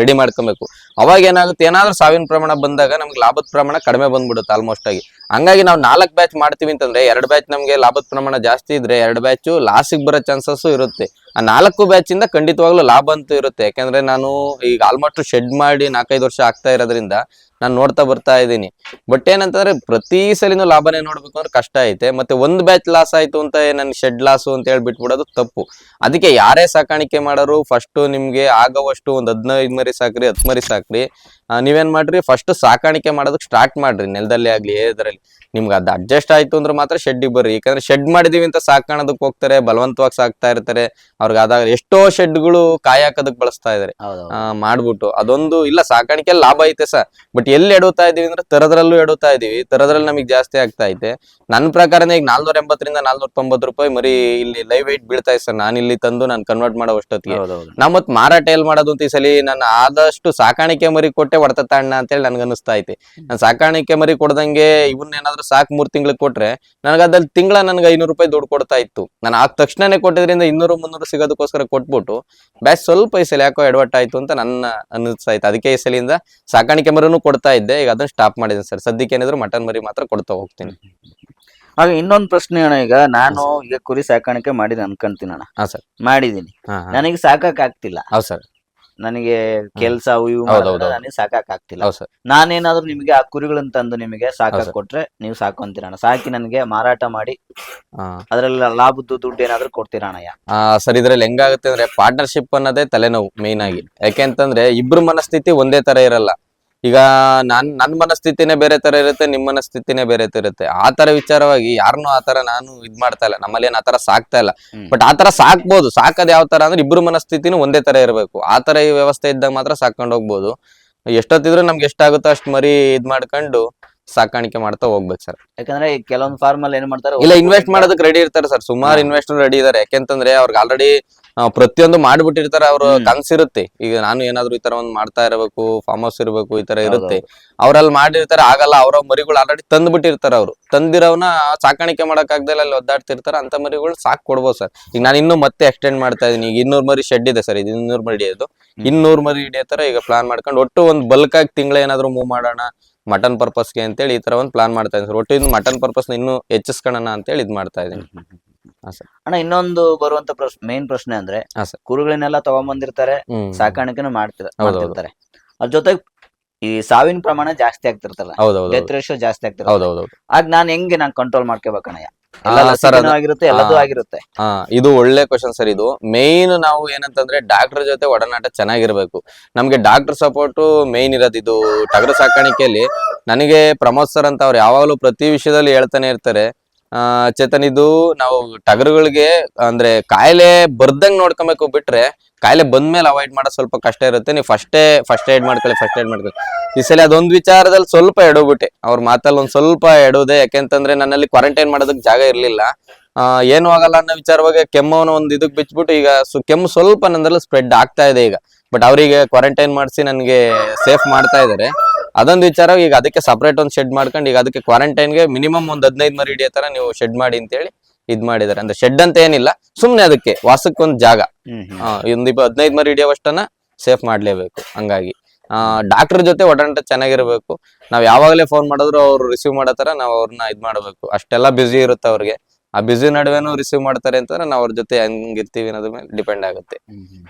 ರೆಡಿ ಮಾಡ್ಕೊಬೇಕು. ಅವಾಗ ಏನಾಗುತ್ತೆ? ಏನಾದ್ರೂ ಸಾವಿನ ಪ್ರಮಾಣ ಬಂದಾಗ ನಮ್ಗೆ ಲಾಭದ ಪ್ರಮಾಣ ಕಡಿಮೆ ಬಂದ್ಬಿಡುತ್ತೆ ಆಲ್ಮೋಸ್ಟ್ ಆಗಿ. ಹಂಗಾಗಿ ನಾವು ನಾಲ್ಕು ಬ್ಯಾಚ್ ಮಾಡ್ತೀವಿ ಅಂತಂದ್ರೆ ಎರಡು ಬ್ಯಾಚ್ ನಮ್ಗೆ ಲಾಭದ ಪ್ರಮಾಣ ಜಾಸ್ತಿ ಇದ್ರೆ ಎರಡು ಬ್ಯಾಚ್ ಲಾಸಿಗೆ ಬರೋ ಚಾನ್ಸಸ್ ಇರುತ್ತೆ. ಆ ನಾಲ್ಕು ಬ್ಯಾಚಿಂದ ಖಂಡಿತವಾಗ್ಲೂ ಲಾಭ ಅಂತೂ ಇರುತ್ತೆ. ಯಾಕಂದ್ರೆ ನಾನು ಈಗ ಆಲ್ಮೋಸ್ಟ್ ಶೆಡ್ ಮಾಡಿ ನಾಲ್ಕೈದು ವರ್ಷ ಆಗ್ತಾ ಇರೋದ್ರಿಂದ ನಾನು ನೋಡ್ತಾ ಬರ್ತಾ ಇದ್ದೀನಿ. ಬಟ್ ಏನಂತಂದ್ರೆ ಪ್ರತಿ ಸಲಿನೂ ಲಾಭನೇ ನೋಡ್ಬೇಕು ಅಂದ್ರೆ ಕಷ್ಟ ಐತೆ. ಮತ್ತೆ ಒಂದ್ ಬ್ಯಾಚ್ ಲಾಸ್ ಆಯ್ತು ಅಂತ ನನ್ ಶೆಡ್ ಲಾಸು ಅಂತ ಹೇಳಿ ಬಿಟ್ಬಿಡೋದು ತಪ್ಪು. ಅದಕ್ಕೆ ಯಾರೇ ಸಾಕಾಣಿಕೆ ಮಾಡೋರು ಫಸ್ಟ್ ನಿಮ್ಗೆ ಆಗವಷ್ಟು ಒಂದ್ ಹದಿನೈದ್ ಮರಿ ಸಾಕ್ರಿ ಹತ್ತು ಮರಿ ಸಾಕ್ರಿ. ನೀವೇನ್ ಮಾಡ್ರಿ ಫಸ್ಟ್ ಸಾಕಾಣಿಕೆ ಮಾಡೋದಕ್ಕೆ ಸ್ಟಾರ್ಟ್ ಮಾಡ್ರಿ. ನೆಲದಲ್ಲಿ ಆಗ್ಲಿ ಏದ್ರಲ್ಲಿ. ನಿಮ್ಗೆ ಅದು ಅಡ್ಜಸ್ಟ್ ಆಯ್ತು ಅಂದ್ರೆ ಮಾತ್ರ ಶೆಡ್ಡಿಗೆ ಬರ್ರಿ. ಯಾಕಂದ್ರೆ ಶೆಡ್ ಮಾಡಿದೀವಿ ಅಂತ ಸಾಕಾಣೋದಕ್ಕೆ ಹೋಗ್ತಾರೆ ಬಲವಂತವಾಗಿ ಸಾಕ್ತಾ ಇರ್ತಾರೆ. ಅವ್ರಿಗೆ ಅದಾಗ ಎಷ್ಟೋ ಶೆಡ್ಗಳು ಕಾಯಿ ಹಾಕೋದಕ್ಕೆ ಬಳಸ್ತಾ ಇದಾರೆ. ಮಾಡ್ಬಿಟ್ಟು. ಅದೊಂದು ಇಲ್ಲ ಸಾಕಾಣಿಕೆ ಲಾಭ ಐತೆ ಸರ್. ಬಟ್ ಎಲ್ಲಿ ಎಡುತ್ತಾ ಇದೀವಿ ಅಂದ್ರೆ ತರದ್ರಲ್ಲೂ ಎಡುತ್ತಾ ಇದೀವಿ ತರದ್ರಲ್ಲಿ ನಮಗೆ ಜಾಸ್ತಿ ಆಗ್ತಾ ಐತೆ. ನನ್ನ ಪ್ರಕಾರನೇ ಈಗ ನಾಲ್ನೂರ ಎಂಬತ್ತರಿಂದ ನಾಲ್ನೂರ ತೊಂಬತ್ತು ರೂಪಾಯಿ ಮರಿ ಇಲ್ಲಿ ಲೈವ್ ವೇಟ್ ಬೀಳ್ತಾ ಇದೆ ಸರ್. ನಾನು ಇಲ್ಲಿ ತಂದು ನಾನು ಕನ್ವರ್ಟ್ ಮಾಡೋ ಅಷ್ಟೊತ್ತಿಗೆ. ನಾ ಮತ್ ಮಾರಾಟ ಎಲ್ಲಿ ಮಾಡೋದು ಅಂತ ಈ ಸಲ ನಾನು ಆದಷ್ಟು ಸಾಕಾಣಿಕೆ ಮರಿ ಕೊಟ್ಟೆ ಹೊಡೆತ ತಾಣ ಅಂತೇಳಿ ನನ್ಗೆ ಅನಿಸ್ತಾ ಐತೆ. ನಾನು ಸಾಕಾಣಿಕೆ ಮರಿ ಕೊಡ್ದಂಗೆ ಇವನ್ನೇನಾದ್ರೂ ಸಾಕ್ ಮೂರ್ ತಿಂಗಳಿಗೆ ಕೊಟ್ರೆ ನನಗೆ ಅದ್ರಲ್ಲಿ ತಿಂಗಳ ನನ್ಗೆ ಐನೂರು ರೂಪಾಯಿ ದುಡ್ಡು ಕೊಡ್ತಾ ಇತ್ತು. ನಾನು ಆದ ತಕ್ಷಣನೇ ಕೊಟ್ಟಿದ್ರಿಂದ ಇನ್ನೂರು ಮುನ್ನೂರು ಸಿಗೋದಕ್ಕೋಸ್ಕರ ಕೊಟ್ಬಿಟ್ಟು ಬ್ಯಾಸ್ ಸ್ವಲ್ಪ ಈ ಸಲ ಯಾಕೋ ಎಡವಟ್ಟಾಯ್ತು ಅಂತ ನನ್ನ ಅನಿಸ್ತಾ ಇತ್ತು ಅದಕ್ಕೆ ಈ ಸಲಿಂದ ಸಾಕಾಣಿಕೆ ಮರನು ಕೊಡ್ತಾ ಇದ್ದೆ ಈಗ ಅದನ್ನ ಸ್ಟಾಪ್ ಮಾಡಿದ್ದೀನಿ ಸರ್. ಸದ್ಯಕ್ಕೆ ಏನಿದ್ರು ಮಟನ್ ಮರಿ ಮಾತ್ರ ಕೊಡ್ತಾ ಹೋಗ್ತೀನಿ. ಹಾಗೆ ಇನ್ನೊಂದು ಪ್ರಶ್ನೆ ಅಣ್ಣ ಈಗ ನಾನು ಈಗ ಕುರಿ ಸಾಕಾಣಿಕೆ ಮಾಡಿದ ಅನ್ಕೊಂತೀನಿ ಅಣ್ಣ. ಹಾ ಸರ್. ಮಾಡಿದೀನಿ ಹಾ ಹಾ. ನನಗೆ ಸಾಕಕ್ ಆಗ್ತಿಲ್ಲ. ಹೌದು ಸರ್. ನನಗೆ ಕೆಲ್ಸ ಅವು ಇವು ಹೌದು, ಮಾಡಿದ್ರೆ ಹೌದು, ಹೌದು. ನನಗೆ ಸಾಕಕ್ ಆಗ್ತಿಲ್ಲ. ಹೌದು ಸರ್. ನಾನೇನಾದ್ರೂ ನಿಮಗೆ ಆ ಕುರಿಗಳನ್ನ ತಂದು ನಿಮಗೆ ಸಾಕಕ್ ಹೌದು. ಕೊಟ್ರೆ ನೀವು ಸಾಕೊಂತೀರಣ್ಣ ಸಾಕಿ ನನಗೆ ಮಾರಾಟ ಮಾಡಿ ಹಾ. ಅದ್ರಲ್ಲಿ ಲಾಭದ್ದು ದುಡ್ಡು ಏನಾದ್ರೂ ಅಣ್ಣ ಆ ಸರ್ ಇದ್ರಲ್ಲಿ ಹೆಂಗಾಗುತ್ತೆ ಅಂದ್ರೆ ಪಾರ್ಟ್ನರ್ಶಿಪ್ ಅನ್ನೋದೇ ತಲೆನೋವು ಮೇನ್ ಆಗಿ. ಯಾಕೆಂತಂದ್ರೆ ಇಬ್ರು ಮನಸ್ಥಿತಿ ಒಂದೇ ತರ ಇರಲ್ಲ. ಈಗ ನಾನ್ ನನ್ ಮನಸ್ಥಿತಿನೇ ಬೇರೆ ತರ ಇರುತ್ತೆ ನಿಮ್ ಮನಸ್ಥಿತಿನೇ ಬೇರೆ ತರ ಇರುತ್ತೆ. ಆ ತರ ವಿಚಾರವಾಗಿ ಯಾರನ್ನೂ ಆ ತರ ನಾನು ಇದ್ ಮಾಡ್ತಾ ಇಲ್ಲ. ನಮ್ಮಲ್ಲಿ ಏನ್ ಆ ತರ ಸಾಕ್ತಾ ಇಲ್ಲ. ಬಟ್ ಆ ತರ ಸಾಕ್ಬೋದು. ಸಾಕದ್ ಯಾವ ತರ ಅಂದ್ರೆ ಇಬ್ರು ಮನಸ್ಥಿತಿನೂ ಒಂದೇ ತರ ಇರಬೇಕು. ಆ ತರ ಈ ವ್ಯವಸ್ಥೆ ಇದ್ದಾಗ ಮಾತ್ರ ಸಾಕೊಂಡ್ ಹೋಗ್ಬೋದು. ಎಷ್ಟೊತ್ತಿದ್ರು ನಮ್ಗೆ ಎಷ್ಟಾಗುತ್ತೋ ಅಷ್ಟ್ ಮರಿ ಇದ್ ಮಾಡ್ಕೊಂಡು ಸಾಕಾಣಿಕೆ ಮಾಡ್ತಾ ಹೋಗ್ಬೇಕು ಸರ್. ಯಾಕಂದ್ರೆ ಕೆಲವೊಂದು ಕೆಲವೊಂದ್ ಫಾರ್ಮ್ ಅಲ್ಲಿ ಏನ್ ಮಾಡ್ತಾರೆ ಇಲ್ಲ ಇನ್ವೆಸ್ಟ್ ಮಾಡೋದಕ್ಕೆ ರೆಡಿ ಇರ್ತಾರೆ ಸರ್. ಸುಮಾರು ಇನ್ವೆಸ್ಟರ್ ರೆಡಿ ಇದಾರೆ. ಯಾಕೆಂತಂದ್ರೆ ಅವ್ರಿಗೆ ಆಲ್ರೆಡಿ ಪ್ರತಿಯೊಂದು ಮಾಡ್ಬಿಟ್ಟಿರ್ತಾರೆ ಅವ್ರ. ಕನ್ಸಿರುತ್ತೆ ಈಗ ನಾನು ಏನಾದ್ರು ಈ ತರ ಒಂದ್ ಮಾಡ್ತಾ ಇರಬೇಕು ಫಾರ್ಮ್ ಹೌಸ್ ಇರಬೇಕು ಈ ತರ ಇರುತ್ತೆ. ಅವ್ರಲ್ಲಿ ಮಾಡಿರ್ತಾರೆ ಆಗಲ್ಲ ಅವ್ರ ಮರಿಗಳು ಆಲ್ರೆಡಿ ತಂದ್ ಬಿಟ್ಟಿರ್ತಾರೆ ಅವರು. ತಂದಿರೋನ ಸಾಕಾಣಿಕೆ ಮಾಡಕ್ ಆಗ್ದಲ್ಲ ಅಲ್ಲಿ ಒದ್ದಾಡ್ತಿರ್ತಾರೆ ಅಂತ ಮರಿಗಳು ಸಾಕ್ ಕೊಡ್ಬೋದು ಸರ್. ಈಗ ನಾನು ಇನ್ನೂ ಮತ್ತೆ ಎಕ್ಸ್ಟೆಂಡ್ ಮಾಡ್ತಾ ಇದೀನಿ. ಈಗ ಇನ್ನೂರ್ ಮರಿ ಶೆಡ್ ಇದೆ ಸರ್ ಇದು ಇನ್ನೂರ್ ಮರಿ ಹಿಡಿಯೋದು. ಇನ್ನೂರ್ ಮರಿ ಹಿಡಿಯೋ ತರ ಈಗ ಪ್ಲಾನ್ ಮಾಡ್ಕೊಂಡು ಒಟ್ಟು ಒಂದ್ ಬಲ್ಕ್ ಆಗಿ ತಿಂಗಳ ಏನಾದ್ರು ಮೂವ್ ಮಾಡೋಣ ಮಟನ್ ಪರ್ಪಸ್ಗೆ ಅಂತೇಳಿ ಈ ತರ ಒಂದು ಪ್ಲಾನ್ ಮಾಡ್ತಾ ಇದ್ದೀನಿ ಸರ್. ಒಟ್ಟು ಇನ್ನು ಮಟನ್ ಪರ್ಪಸ್ ಇನ್ನೂ ಹೆಚ್ಚಿಸ್ಕೊಳ್ಳೋಣ ಅಂತೇಳಿ ಇದು ಮಾಡ್ತಾ ಇದೀನಿ. ಹಾ ಸರ್. ಅಣ್ಣ ಇನ್ನೊಂದು ಬರುವಂತ ಪ್ರಶ್ನೆ ಮೇನ್ ಪ್ರಶ್ನೆ ಅಂದ್ರೆ ಕುರುಗಳನ್ನೆಲ್ಲ ಸರ್. ಕುರಿಗಳನ್ನೆಲ್ಲ ತಗೊಂಬಂದಿರ್ತಾರೆ ಹ್ಮ್. ಸಾಕಾಣಿಕೆನೂ ಮಾಡ್ತಿರ ಹೌದು. ಮಾಡ್ತಿರ್ತಾರೆ. ಅದ್ರ ಜೊತೆಗೆ ಈ ಸಾವಿನ ಪ್ರಮಾಣ ಜಾಸ್ತಿ ಆಗ್ತಿರ್ತಲ್ಲ ಹೌದೌದು ಡೆತ್ ರೇಷಿಯೋ ಜಾಸ್ತಿ ಆಗ್ತಿರ ಹೌದೌದು ಆಗ ನಾನ್ ಹೆಂಗೆ ನಾನ್ ಕಂಟ್ರೋಲ್ ಮಾಡ್ಕೋಬೇಕಣ್ಣ ಎಲ್ಲ ಹಾ, sir, ಲಸಿಕೆನೂ ಅದು- ಆಗಿರುತ್ತೆ ಎಲ್ಲದೂ ಹಾ. ಆಗಿರುತ್ತೆ. ಹಾ ಇದು ಒಳ್ಳೆ ಕ್ವಶನ್ ಸರ್ ಇದು. ಮೇನ್ ನಾವು ಏನಂತಂದ್ರೆ ಡಾಕ್ಟರ್ ಜೊತೆ ಒಡನಾಟ ಚೆನ್ನಾಗಿರ್ಬೇಕು. ನಮ್ಗೆ ಡಾಕ್ಟರ್ ಸಪೋರ್ಟ್ ಮೇನ್ ಇರೋದು ಇದು. ಟಗರು ಸಾಕಾಣಿಕೆಯಲ್ಲಿ ನನಗೆ ಪ್ರಮೋದ್ ಸರ್ ಅಂತ ಅವ್ರು ಯಾವಾಗಲೂ ಪ್ರತಿ ವಿಷಯದಲ್ಲಿ ಹೇಳ್ತಾನೆ ಇರ್ತಾರೆ. ಆ ಚೇತನ್ ಇದು ನಾವು ಟಗರುಗಳಿಗೆ, ಅಂದ್ರೆ ಕಾಯಿಲೆ ಬರ್ದಂಗ್ ನೋಡ್ಕೊಬೇಕು ಬಿಟ್ರೆ, ಕಾಯಿಲೆ ಬಂದ್ಮೇಲೆ ಅವಾಯ್ಡ್ ಮಾಡೋದು ಸ್ವಲ್ಪ ಕಷ್ಟ ಇರುತ್ತೆ. ನೀವು ಫಸ್ಟೇ ಫಸ್ಟ್ ಏಡ್ ಮಾಡ್ಕೊಳ್ಳಿ ಫಸ್ಟ್ ಏಡ್ ಮಾಡ್ಕೊಳ್ಳಿ. ಈ ಸಲ ಅದೊಂದು ವಿಚಾರದಲ್ಲಿ ಸ್ವಲ್ಪ ಎಡೋಗ್ಬಿಟ್ಟೆ. ಅವ್ರ ಮಾತಲ್ಲಿ ಒಂದ್ ಸ್ವಲ್ಪ ಎಡೋದೆ, ಯಾಕೆಂತಂದ್ರೆ ನನ್ನಲ್ಲಿ ಕ್ವಾರಂಟೈನ್ ಮಾಡೋದಕ್ಕೆ ಜಾಗ ಇರ್ಲಿಲ್ಲ. ಏನು ಆಗಲ್ಲ ಅನ್ನೋ ವಿಚಾರವಾಗಿ ಕೆಮ್ಮವನ್ನ ಒಂದ್ ಇದಕ್ ಬಿಚ್ಬಿಟ್ಟು ಈಗ ಕೆಮ್ಮು ಸ್ವಲ್ಪ ನನ್ನಲ್ಲಿ ಸ್ಪ್ರೆಡ್ ಆಗ್ತಾ ಇದೆ ಈಗ. ಬಟ್ ಅವರಿಗೆ ಕ್ವಾರಂಟೈನ್ ಮಾಡಿಸಿ ನನಗೆ ಸೇಫ್ ಮಾಡ್ತಾ ಇದಾರೆ. ಅದೊಂದು ವಿಚಾರ ಈಗ ಅದಕ್ಕೆ ಸಪರೇಟ್ ಒಂದು ಶೆಡ್ ಮಾಡ್ಕೊಂಡು ಈಗ ಅದಕ್ಕೆ ಕ್ವಾರಂಟೈನ್ಗೆ ಮಿನಿಮಮ್ ಒಂದ್ ಹದಿನೈದು ಮರಿ ಹಿಡಿಯೋ ತರ ನೀವು ಶೆಡ್ ಮಾಡಿ ಅಂತೇಳಿ ಇದ್ ಮಾಡಿದಾರೆ. ಅಂದ್ರೆ ಶೆಡ್ ಅಂತ ಏನಿಲ್ಲ ಸುಮ್ನೆ ಅದಕ್ಕೆ ವಾಸಕ್ಕೊಂದ್ ಜಾಗ. ಒಂದ್ ಇಪ್ಪ ಹದಿನೈದು ಮರಿ ಹಿಡಿಯೋವಷ್ಟನ್ನ ಸೇಫ್ ಮಾಡ್ಲೇಬೇಕು ಹಂಗಾಗಿ. ಆ ಡಾಕ್ಟರ್ ಜೊತೆ ಒಡನಾಟ ಚೆನ್ನಾಗಿರ್ಬೇಕು. ನಾವ್ ಯಾವಾಗಲೇ ಫೋನ್ ಮಾಡಿದ್ರು ಅವ್ರು ರಿಸೀವ್ ಮಾಡೋ ತರ ನಾವ್ ಅವ್ರನ್ನ ಇದ್ ಮಾಡ್ಬೇಕು. ಅಷ್ಟೆಲ್ಲ ಬ್ಯುಸಿ ಇರುತ್ತೆ ಅವ್ರಿಗೆ. ಆ ಬ್ಯುಸಿ ನಡುವೆನು ರಿಸೀವ್ ಮಾಡ್ತಾರೆ ಅಂತಂದ್ರೆ ನಾವ್ ಅವ್ರ ಜೊತೆ ಹೆಂಗಿರ್ತೀವಿ ಅನ್ನೋದ್ರ ಮೇಲೆ ಡಿಪೆಂಡ್ ಆಗುತ್ತೆ.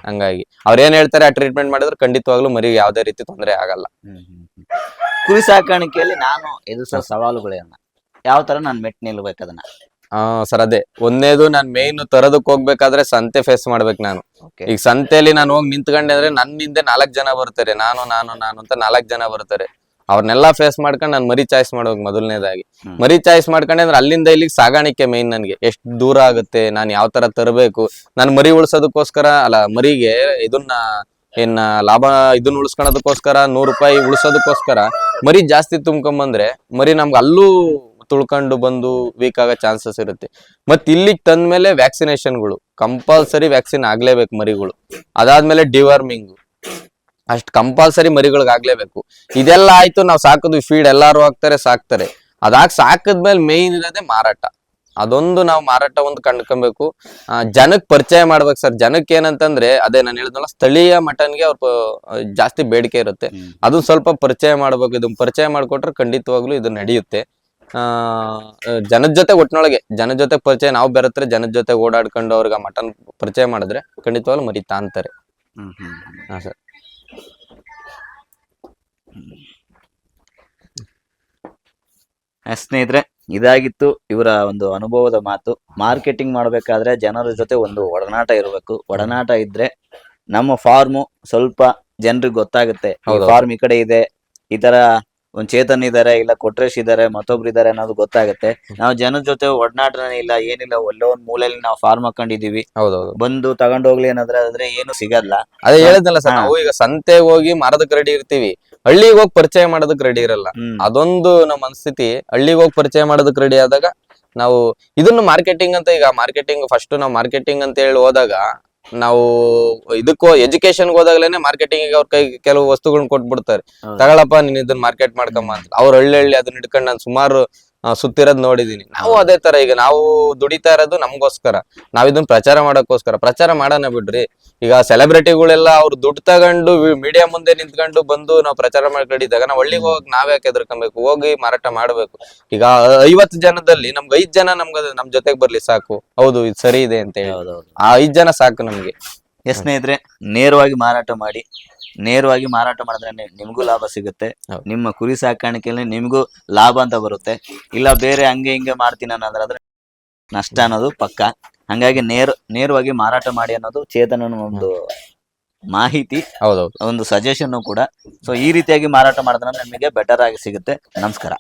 ಹಂಗಾಗಿ. ಅವ್ರ ಏನ್ ಹೇಳ್ತಾರೆ ಆ ಟ್ರೀಟ್ಮೆಂಟ್ ಮಾಡಿದ್ರೆ ಖಂಡಿತವಾಗ್ಲೂ ಮರಿಗೆ ಯಾವ್ದೇ ರೀತಿ ತೊಂದರೆ ಆಗಲ್ಲ. ಕುರಿ ಸಾಕಾಣಿಕೆಯಲ್ಲಿ ನಾನು ಎದುರಿಸೋ ಸವಾಲುಗಳೇನ ಯಾವ ತರ ನಾನು ಮೆಟ್ ನಿಲ್ಬೇಕು ಅದನ್ನ? ಆ ಸರ್ ಅದೇ. ಒಂದೇದು ನಾನ್ ಮೇನ್ ತರೋದಕ್ ಹೋಗ್ಬೇಕಾದ್ರೆ ಸಂತೆ ಫೇಸ್ ಮಾಡ್ಬೇಕು ನಾನು. ಈಗ ಸಂತೆಯಲ್ಲಿ ನಾನು ಹೋಗಿ ನಿಂತ್ಕೊಂಡೆ ಅಂದ್ರೆ ನನ್ನ ಹಿಂದೆ ನಾಲ್ಕ್ ಜನ ಬರ್ತಾರೆ ನಾನು ನಾನು ನಾನು ಅಂತ ನಾಲ್ಕ್ ಜನ ಬರ್ತಾರೆ ಅವ್ರನ್ನೆಲ್ಲ ಫೇಸ್ ಮಾಡ್ಕೊಂಡು ನಾನು ಮರಿ ಚಾಯ್ಸ್ ಮಾಡ್ಬೇಕು ಮೊದಲನೇದಾಗಿ. ಹ್ಮ್. ಮರಿ ಚಾಯ್ಸ್ ಮಾಡ್ಕೊಂಡೆ ಅಂದ್ರೆ ಅಲ್ಲಿಂದ ಇಲ್ಲಿಗೆ ಸಾಗಾಣಿಕೆ ಮೇನ್ ನನ್ಗೆ. ಎಷ್ಟು ದೂರ ಆಗುತ್ತೆ ನಾನು ಯಾವ ತರ ತರಬೇಕು? ನಾನು ಮರಿ ಉಳ್ಸೋದಕ್ಕೋಸ್ಕರ ಅಲ್ಲ ಮರಿಗೆ ಇದನ್ನ ಏನ್ ಲಾಭ ಇದನ್ನ ಉಳಿಸ್ಕೊಳೋದಕ್ಕೋಸ್ಕರ ನೂರು ರೂಪಾಯಿ ಉಳಿಸೋದಕ್ಕೋಸ್ಕರ ಮರಿ ಜಾಸ್ತಿ ತುಂಬ್ಕೊಂಬಂದ್ರೆ ಮರಿ ನಮ್ಗೆ ಅಲ್ಲೂ ತುಳ್ಕೊಂಡು ಬಂದು ವೀಕ್ ಆಗೋ ಚಾನ್ಸಸ್ ಇರುತ್ತೆ. ಮತ್ತೆ ಇಲ್ಲಿಗೆ ತಂದ್ಮೇಲೆ ವ್ಯಾಕ್ಸಿನೇಷನ್ಗಳು ಕಂಪಲ್ಸರಿ ವ್ಯಾಕ್ಸಿನ್ ಆಗ್ಲೇಬೇಕು ಮರಿಗಳು. ಅದಾದ್ಮೇಲೆ ಡಿವರ್ಮಿಂಗ್ ಅಷ್ಟು ಕಂಪಲ್ಸರಿ ಮರಿಗಳಿಗೆ ಆಗ್ಲೇಬೇಕು. ಇದೆಲ್ಲ ಆಯ್ತು, ನಾವು ಸಾಕೋದು ಫೀಡ್ ಎಲ್ಲಾರು ಹಾಕ್ತಾರೆ, ಸಾಕ್ತಾರೆ. ಅದಾಗ್ ಸಾಕಿದ್ಮೇಲೆ ಮೇಯ್ನ್ ಇರೋದೇ ಮಾರಾಟ. ಅದೊಂದು ನಾವು ಮಾರಾಟ ಒಂದು ಕಂಡ್ಕೊಬೇಕು. ಆ, ಜನಕ್ ಪರಿಚಯ ಮಾಡ್ಬೇಕು ಸರ್. ಜನಕ್ಕೆ ಏನಂತಂದ್ರೆ ಅದೇ ನಾನು ಹೇಳಿದ್ನಲ್ಲ ಸ್ಥಳೀಯ ಮಟನ್ಗೆ ಅವ್ರ ಜಾಸ್ತಿ ಬೇಡಿಕೆ ಇರುತ್ತೆ. ಅದನ್ನ ಸ್ವಲ್ಪ ಪರಿಚಯ ಮಾಡ್ಬೇಕು. ಇದನ್ನ ಪರಿಚಯ ಮಾಡ್ಕೊಟ್ರೆ ಖಂಡಿತವಾಗ್ಲೂ ಇದು ನಡೆಯುತ್ತೆ. ಆ ಜನದ ಜೊತೆ ಒಟ್ಟಿನೊಳಗೆ ಜನದ ಜೊತೆ ಪರಿಚಯ ನಾವು ಬೆರತ್ರೆ ಜನದ ಜೊತೆ ಓಡಾಡ್ಕೊಂಡು ಅವ್ರಿಗೆ ಮಟನ್ ಪರಿಚಯ ಮಾಡಿದ್ರೆ ಖಂಡಿತವಾಗ್ಲೂ ಮರಿ ತಾಂತಾರೆ ಹಾ ಸರ್. ಸ್ನೇಹಿತರೆ ಇದಾಗಿತ್ತು ಇವರ ಒಂದು ಅನುಭವದ ಮಾತು. ಮಾರ್ಕೆಟಿಂಗ್ ಮಾಡಬೇಕಾದ್ರೆ ಜನರ ಜೊತೆ ಒಂದು ಒಡನಾಟ ಇರಬೇಕು. ಒಡನಾಟ ಇದ್ರೆ ನಮ್ಮ ಫಾರ್ಮು ಸ್ವಲ್ಪ ಜನರಿಗೆ ಗೊತ್ತಾಗುತ್ತೆ. ಫಾರ್ಮ್ ಈ ಕಡೆ ಇದೆ. ಈ ತರ ಒಂದ್ ಚೇತನ್ ಇದಾರೆ ಇಲ್ಲ ಕೊಟ್ರೇಶ್ ಇದಾರೆ ಮತ್ತೊಬ್ರು ಇದಾರೆ ಅನ್ನೋದು ಗೊತ್ತಾಗುತ್ತೆ. ನಾವು ಜನ ಜೊತೆ ಒಡನಾಟನೇ ಇಲ್ಲ ಏನಿಲ್ಲ ಒಳ್ಳೆ ಒಂದ್ ಮೂಲೆಯಲ್ಲಿ ನಾವು ಫಾರ್ಮ್ ಹಾಕೊಂಡಿದೀವಿ. ಹೌದೌದು. ಬಂದು ತಗೊಂಡೋಗ್ಲಿ ಏನಾದ್ರೆ ಆದ್ರೆ ಏನು ಸಿಗಲ್ಲ. ಅದೇ ಹೇಳಿದ್ನಲ್ಲ ಸರ್ ನಾವು ಈಗ ಸಂತೆಗೆ ಹೋಗಿ ಮಾರೋದಕ್ ರೆಡಿ ಇರ್ತೀವಿ. ಹಳ್ಳಿಗೆ ಹೋಗಿ ಪರಿಚಯ ಮಾಡೋದಕ್ ರೆಡಿ ಇರಲ್ಲ. ಹ್ಮ್. ಅದೊಂದು ನಮ್ಮ ಮನಸ್ಥಿತಿ. ಹಳ್ಳಿಗೆ ಹೋಗಿ ಪರಿಚಯ ಮಾಡೋದಕ್ ರೆಡಿ ಆದಾಗ ನಾವು ಇದನ್ನು ಮಾರ್ಕೆಟಿಂಗ್ ಅಂತ ಈಗ ಮಾರ್ಕೆಟಿಂಗ್ ಫಸ್ಟ್ ನಾವು ಮಾರ್ಕೆಟಿಂಗ್ ಅಂತ ಹೇಳಿ ಹೋದಾಗ ನಾವು ಇದಕ್ಕೂ ಎಜುಕೇಶನ್ ಹೋದಾಗ್ಲೇನೆ ಮಾರ್ಕೆಟಿಂಗ್ ಅವ್ರ ಕೈ ಕೆಲವು ವಸ್ತುಗಳನ್ನ ಕೊಟ್ಬಿಡ್ತಾರೆ. ತಗೊಳಪ್ಪ ನೀನ್ ಇದನ್ನ ಮಾರ್ಕೆಟ್ ಮಾಡ್ಕೊಂಬ ಅಂತ ಅವ್ರ ಹಳ್ಳಿ ಹಳ್ಳಿ ಅದನ್ನ ಹಿಡ್ಕೊಂಡು ನಾನು ಸುಮಾರು ಸುತ್ತಿರೋದ್ ನೋಡಿದೀನಿ. ನಾವು ಅದೇ ತರ ಈಗ ನಾವು ದುಡಿತಾ ಇರೋದು ನಮಗೋಸ್ಕರ. ನಾವ್ ಇದನ್ನ ಪ್ರಚಾರ ಮಾಡೋಕ್ಕೋಸ್ಕರ. ಪ್ರಚಾರ ಮಾಡೋಣ ಬಿಡ್ರಿ. ಈಗ ಸೆಲೆಬ್ರಿಟಿಗಳೆಲ್ಲ ಅವ್ರು ದುಡ್ಡು ತಗೊಂಡು ಮೀಡಿಯಾ ಮುಂದೆ ನಿಂತ್ಕೊಂಡು ಬಂದು ನಾವು ಪ್ರಚಾರ ಮಾಡ್ಕೊಂಡಿದ್ದಾಗ ನಾವು ಹಳ್ಳಿಗೆ ಹೋಗಿ ನಾವ್ಯಾಕೆ ಎದ್ರಕೊಬೇಕು ಹೋಗಿ ಮಾರಾಟ ಮಾಡ್ಬೇಕು. ಈಗ ಐವತ್ತು ಜನದಲ್ಲಿ ನಮ್ಗೆ ಐದ್ ಜನ ನಮ್ಗೆ ನಮ್ ಜೊತೆಗೆ ಬರ್ಲಿ ಸಾಕು. ಹೌದು ಇದು ಸರಿ ಇದೆ ಅಂತ ಹೇಳಿ. ಆ ಐದ್ ಜನ ಸಾಕು ನಮ್ಗೆ. ಎಸ್ ಸ್ನೇಹಿತರೆ ನೇರವಾಗಿ ಮಾರಾಟ ಮಾಡಿ. ನೇರವಾಗಿ ಮಾರಾಟ ಮಾಡಿದ್ರೆ ನಿಮಗೂ ಲಾಭ ಸಿಗುತ್ತೆ. ನಿಮ್ಮ ಕುರಿ ಸಾಕಾಣಿಕೆಯಲ್ಲಿ ನಿಮ್ಗೂ ಲಾಭ ಅಂತ ಬರುತ್ತೆ. ಇಲ್ಲ ಬೇರೆ ಹಂಗೆ ಹಿಂಗೆ ಮಾಡ್ತೀನಿ ಅನ್ನೋದಾದ್ರೆ ನಷ್ಟ ಅನ್ನೋದು ಪಕ್ಕ. ಹಂಗಾಗಿ ನೇರ ನೇರವಾಗಿ ಮಾರಾಟ ಮಾಡಿ ಅನ್ನೋದು ಚೇತನನ ಒಂದು ಮಾಹಿತಿ ಹೌದೌದು. ಒಂದು ಸಜೆಷನ್ ಕೂಡ. ಸೊ ಈ ರೀತಿಯಾಗಿ ಮಾರಾಟ ಮಾಡಿದ್ರೆ ನಿಮಗೆ ಬೆಟರ್ ಆಗಿ ಸಿಗುತ್ತೆ. ನಮಸ್ಕಾರ.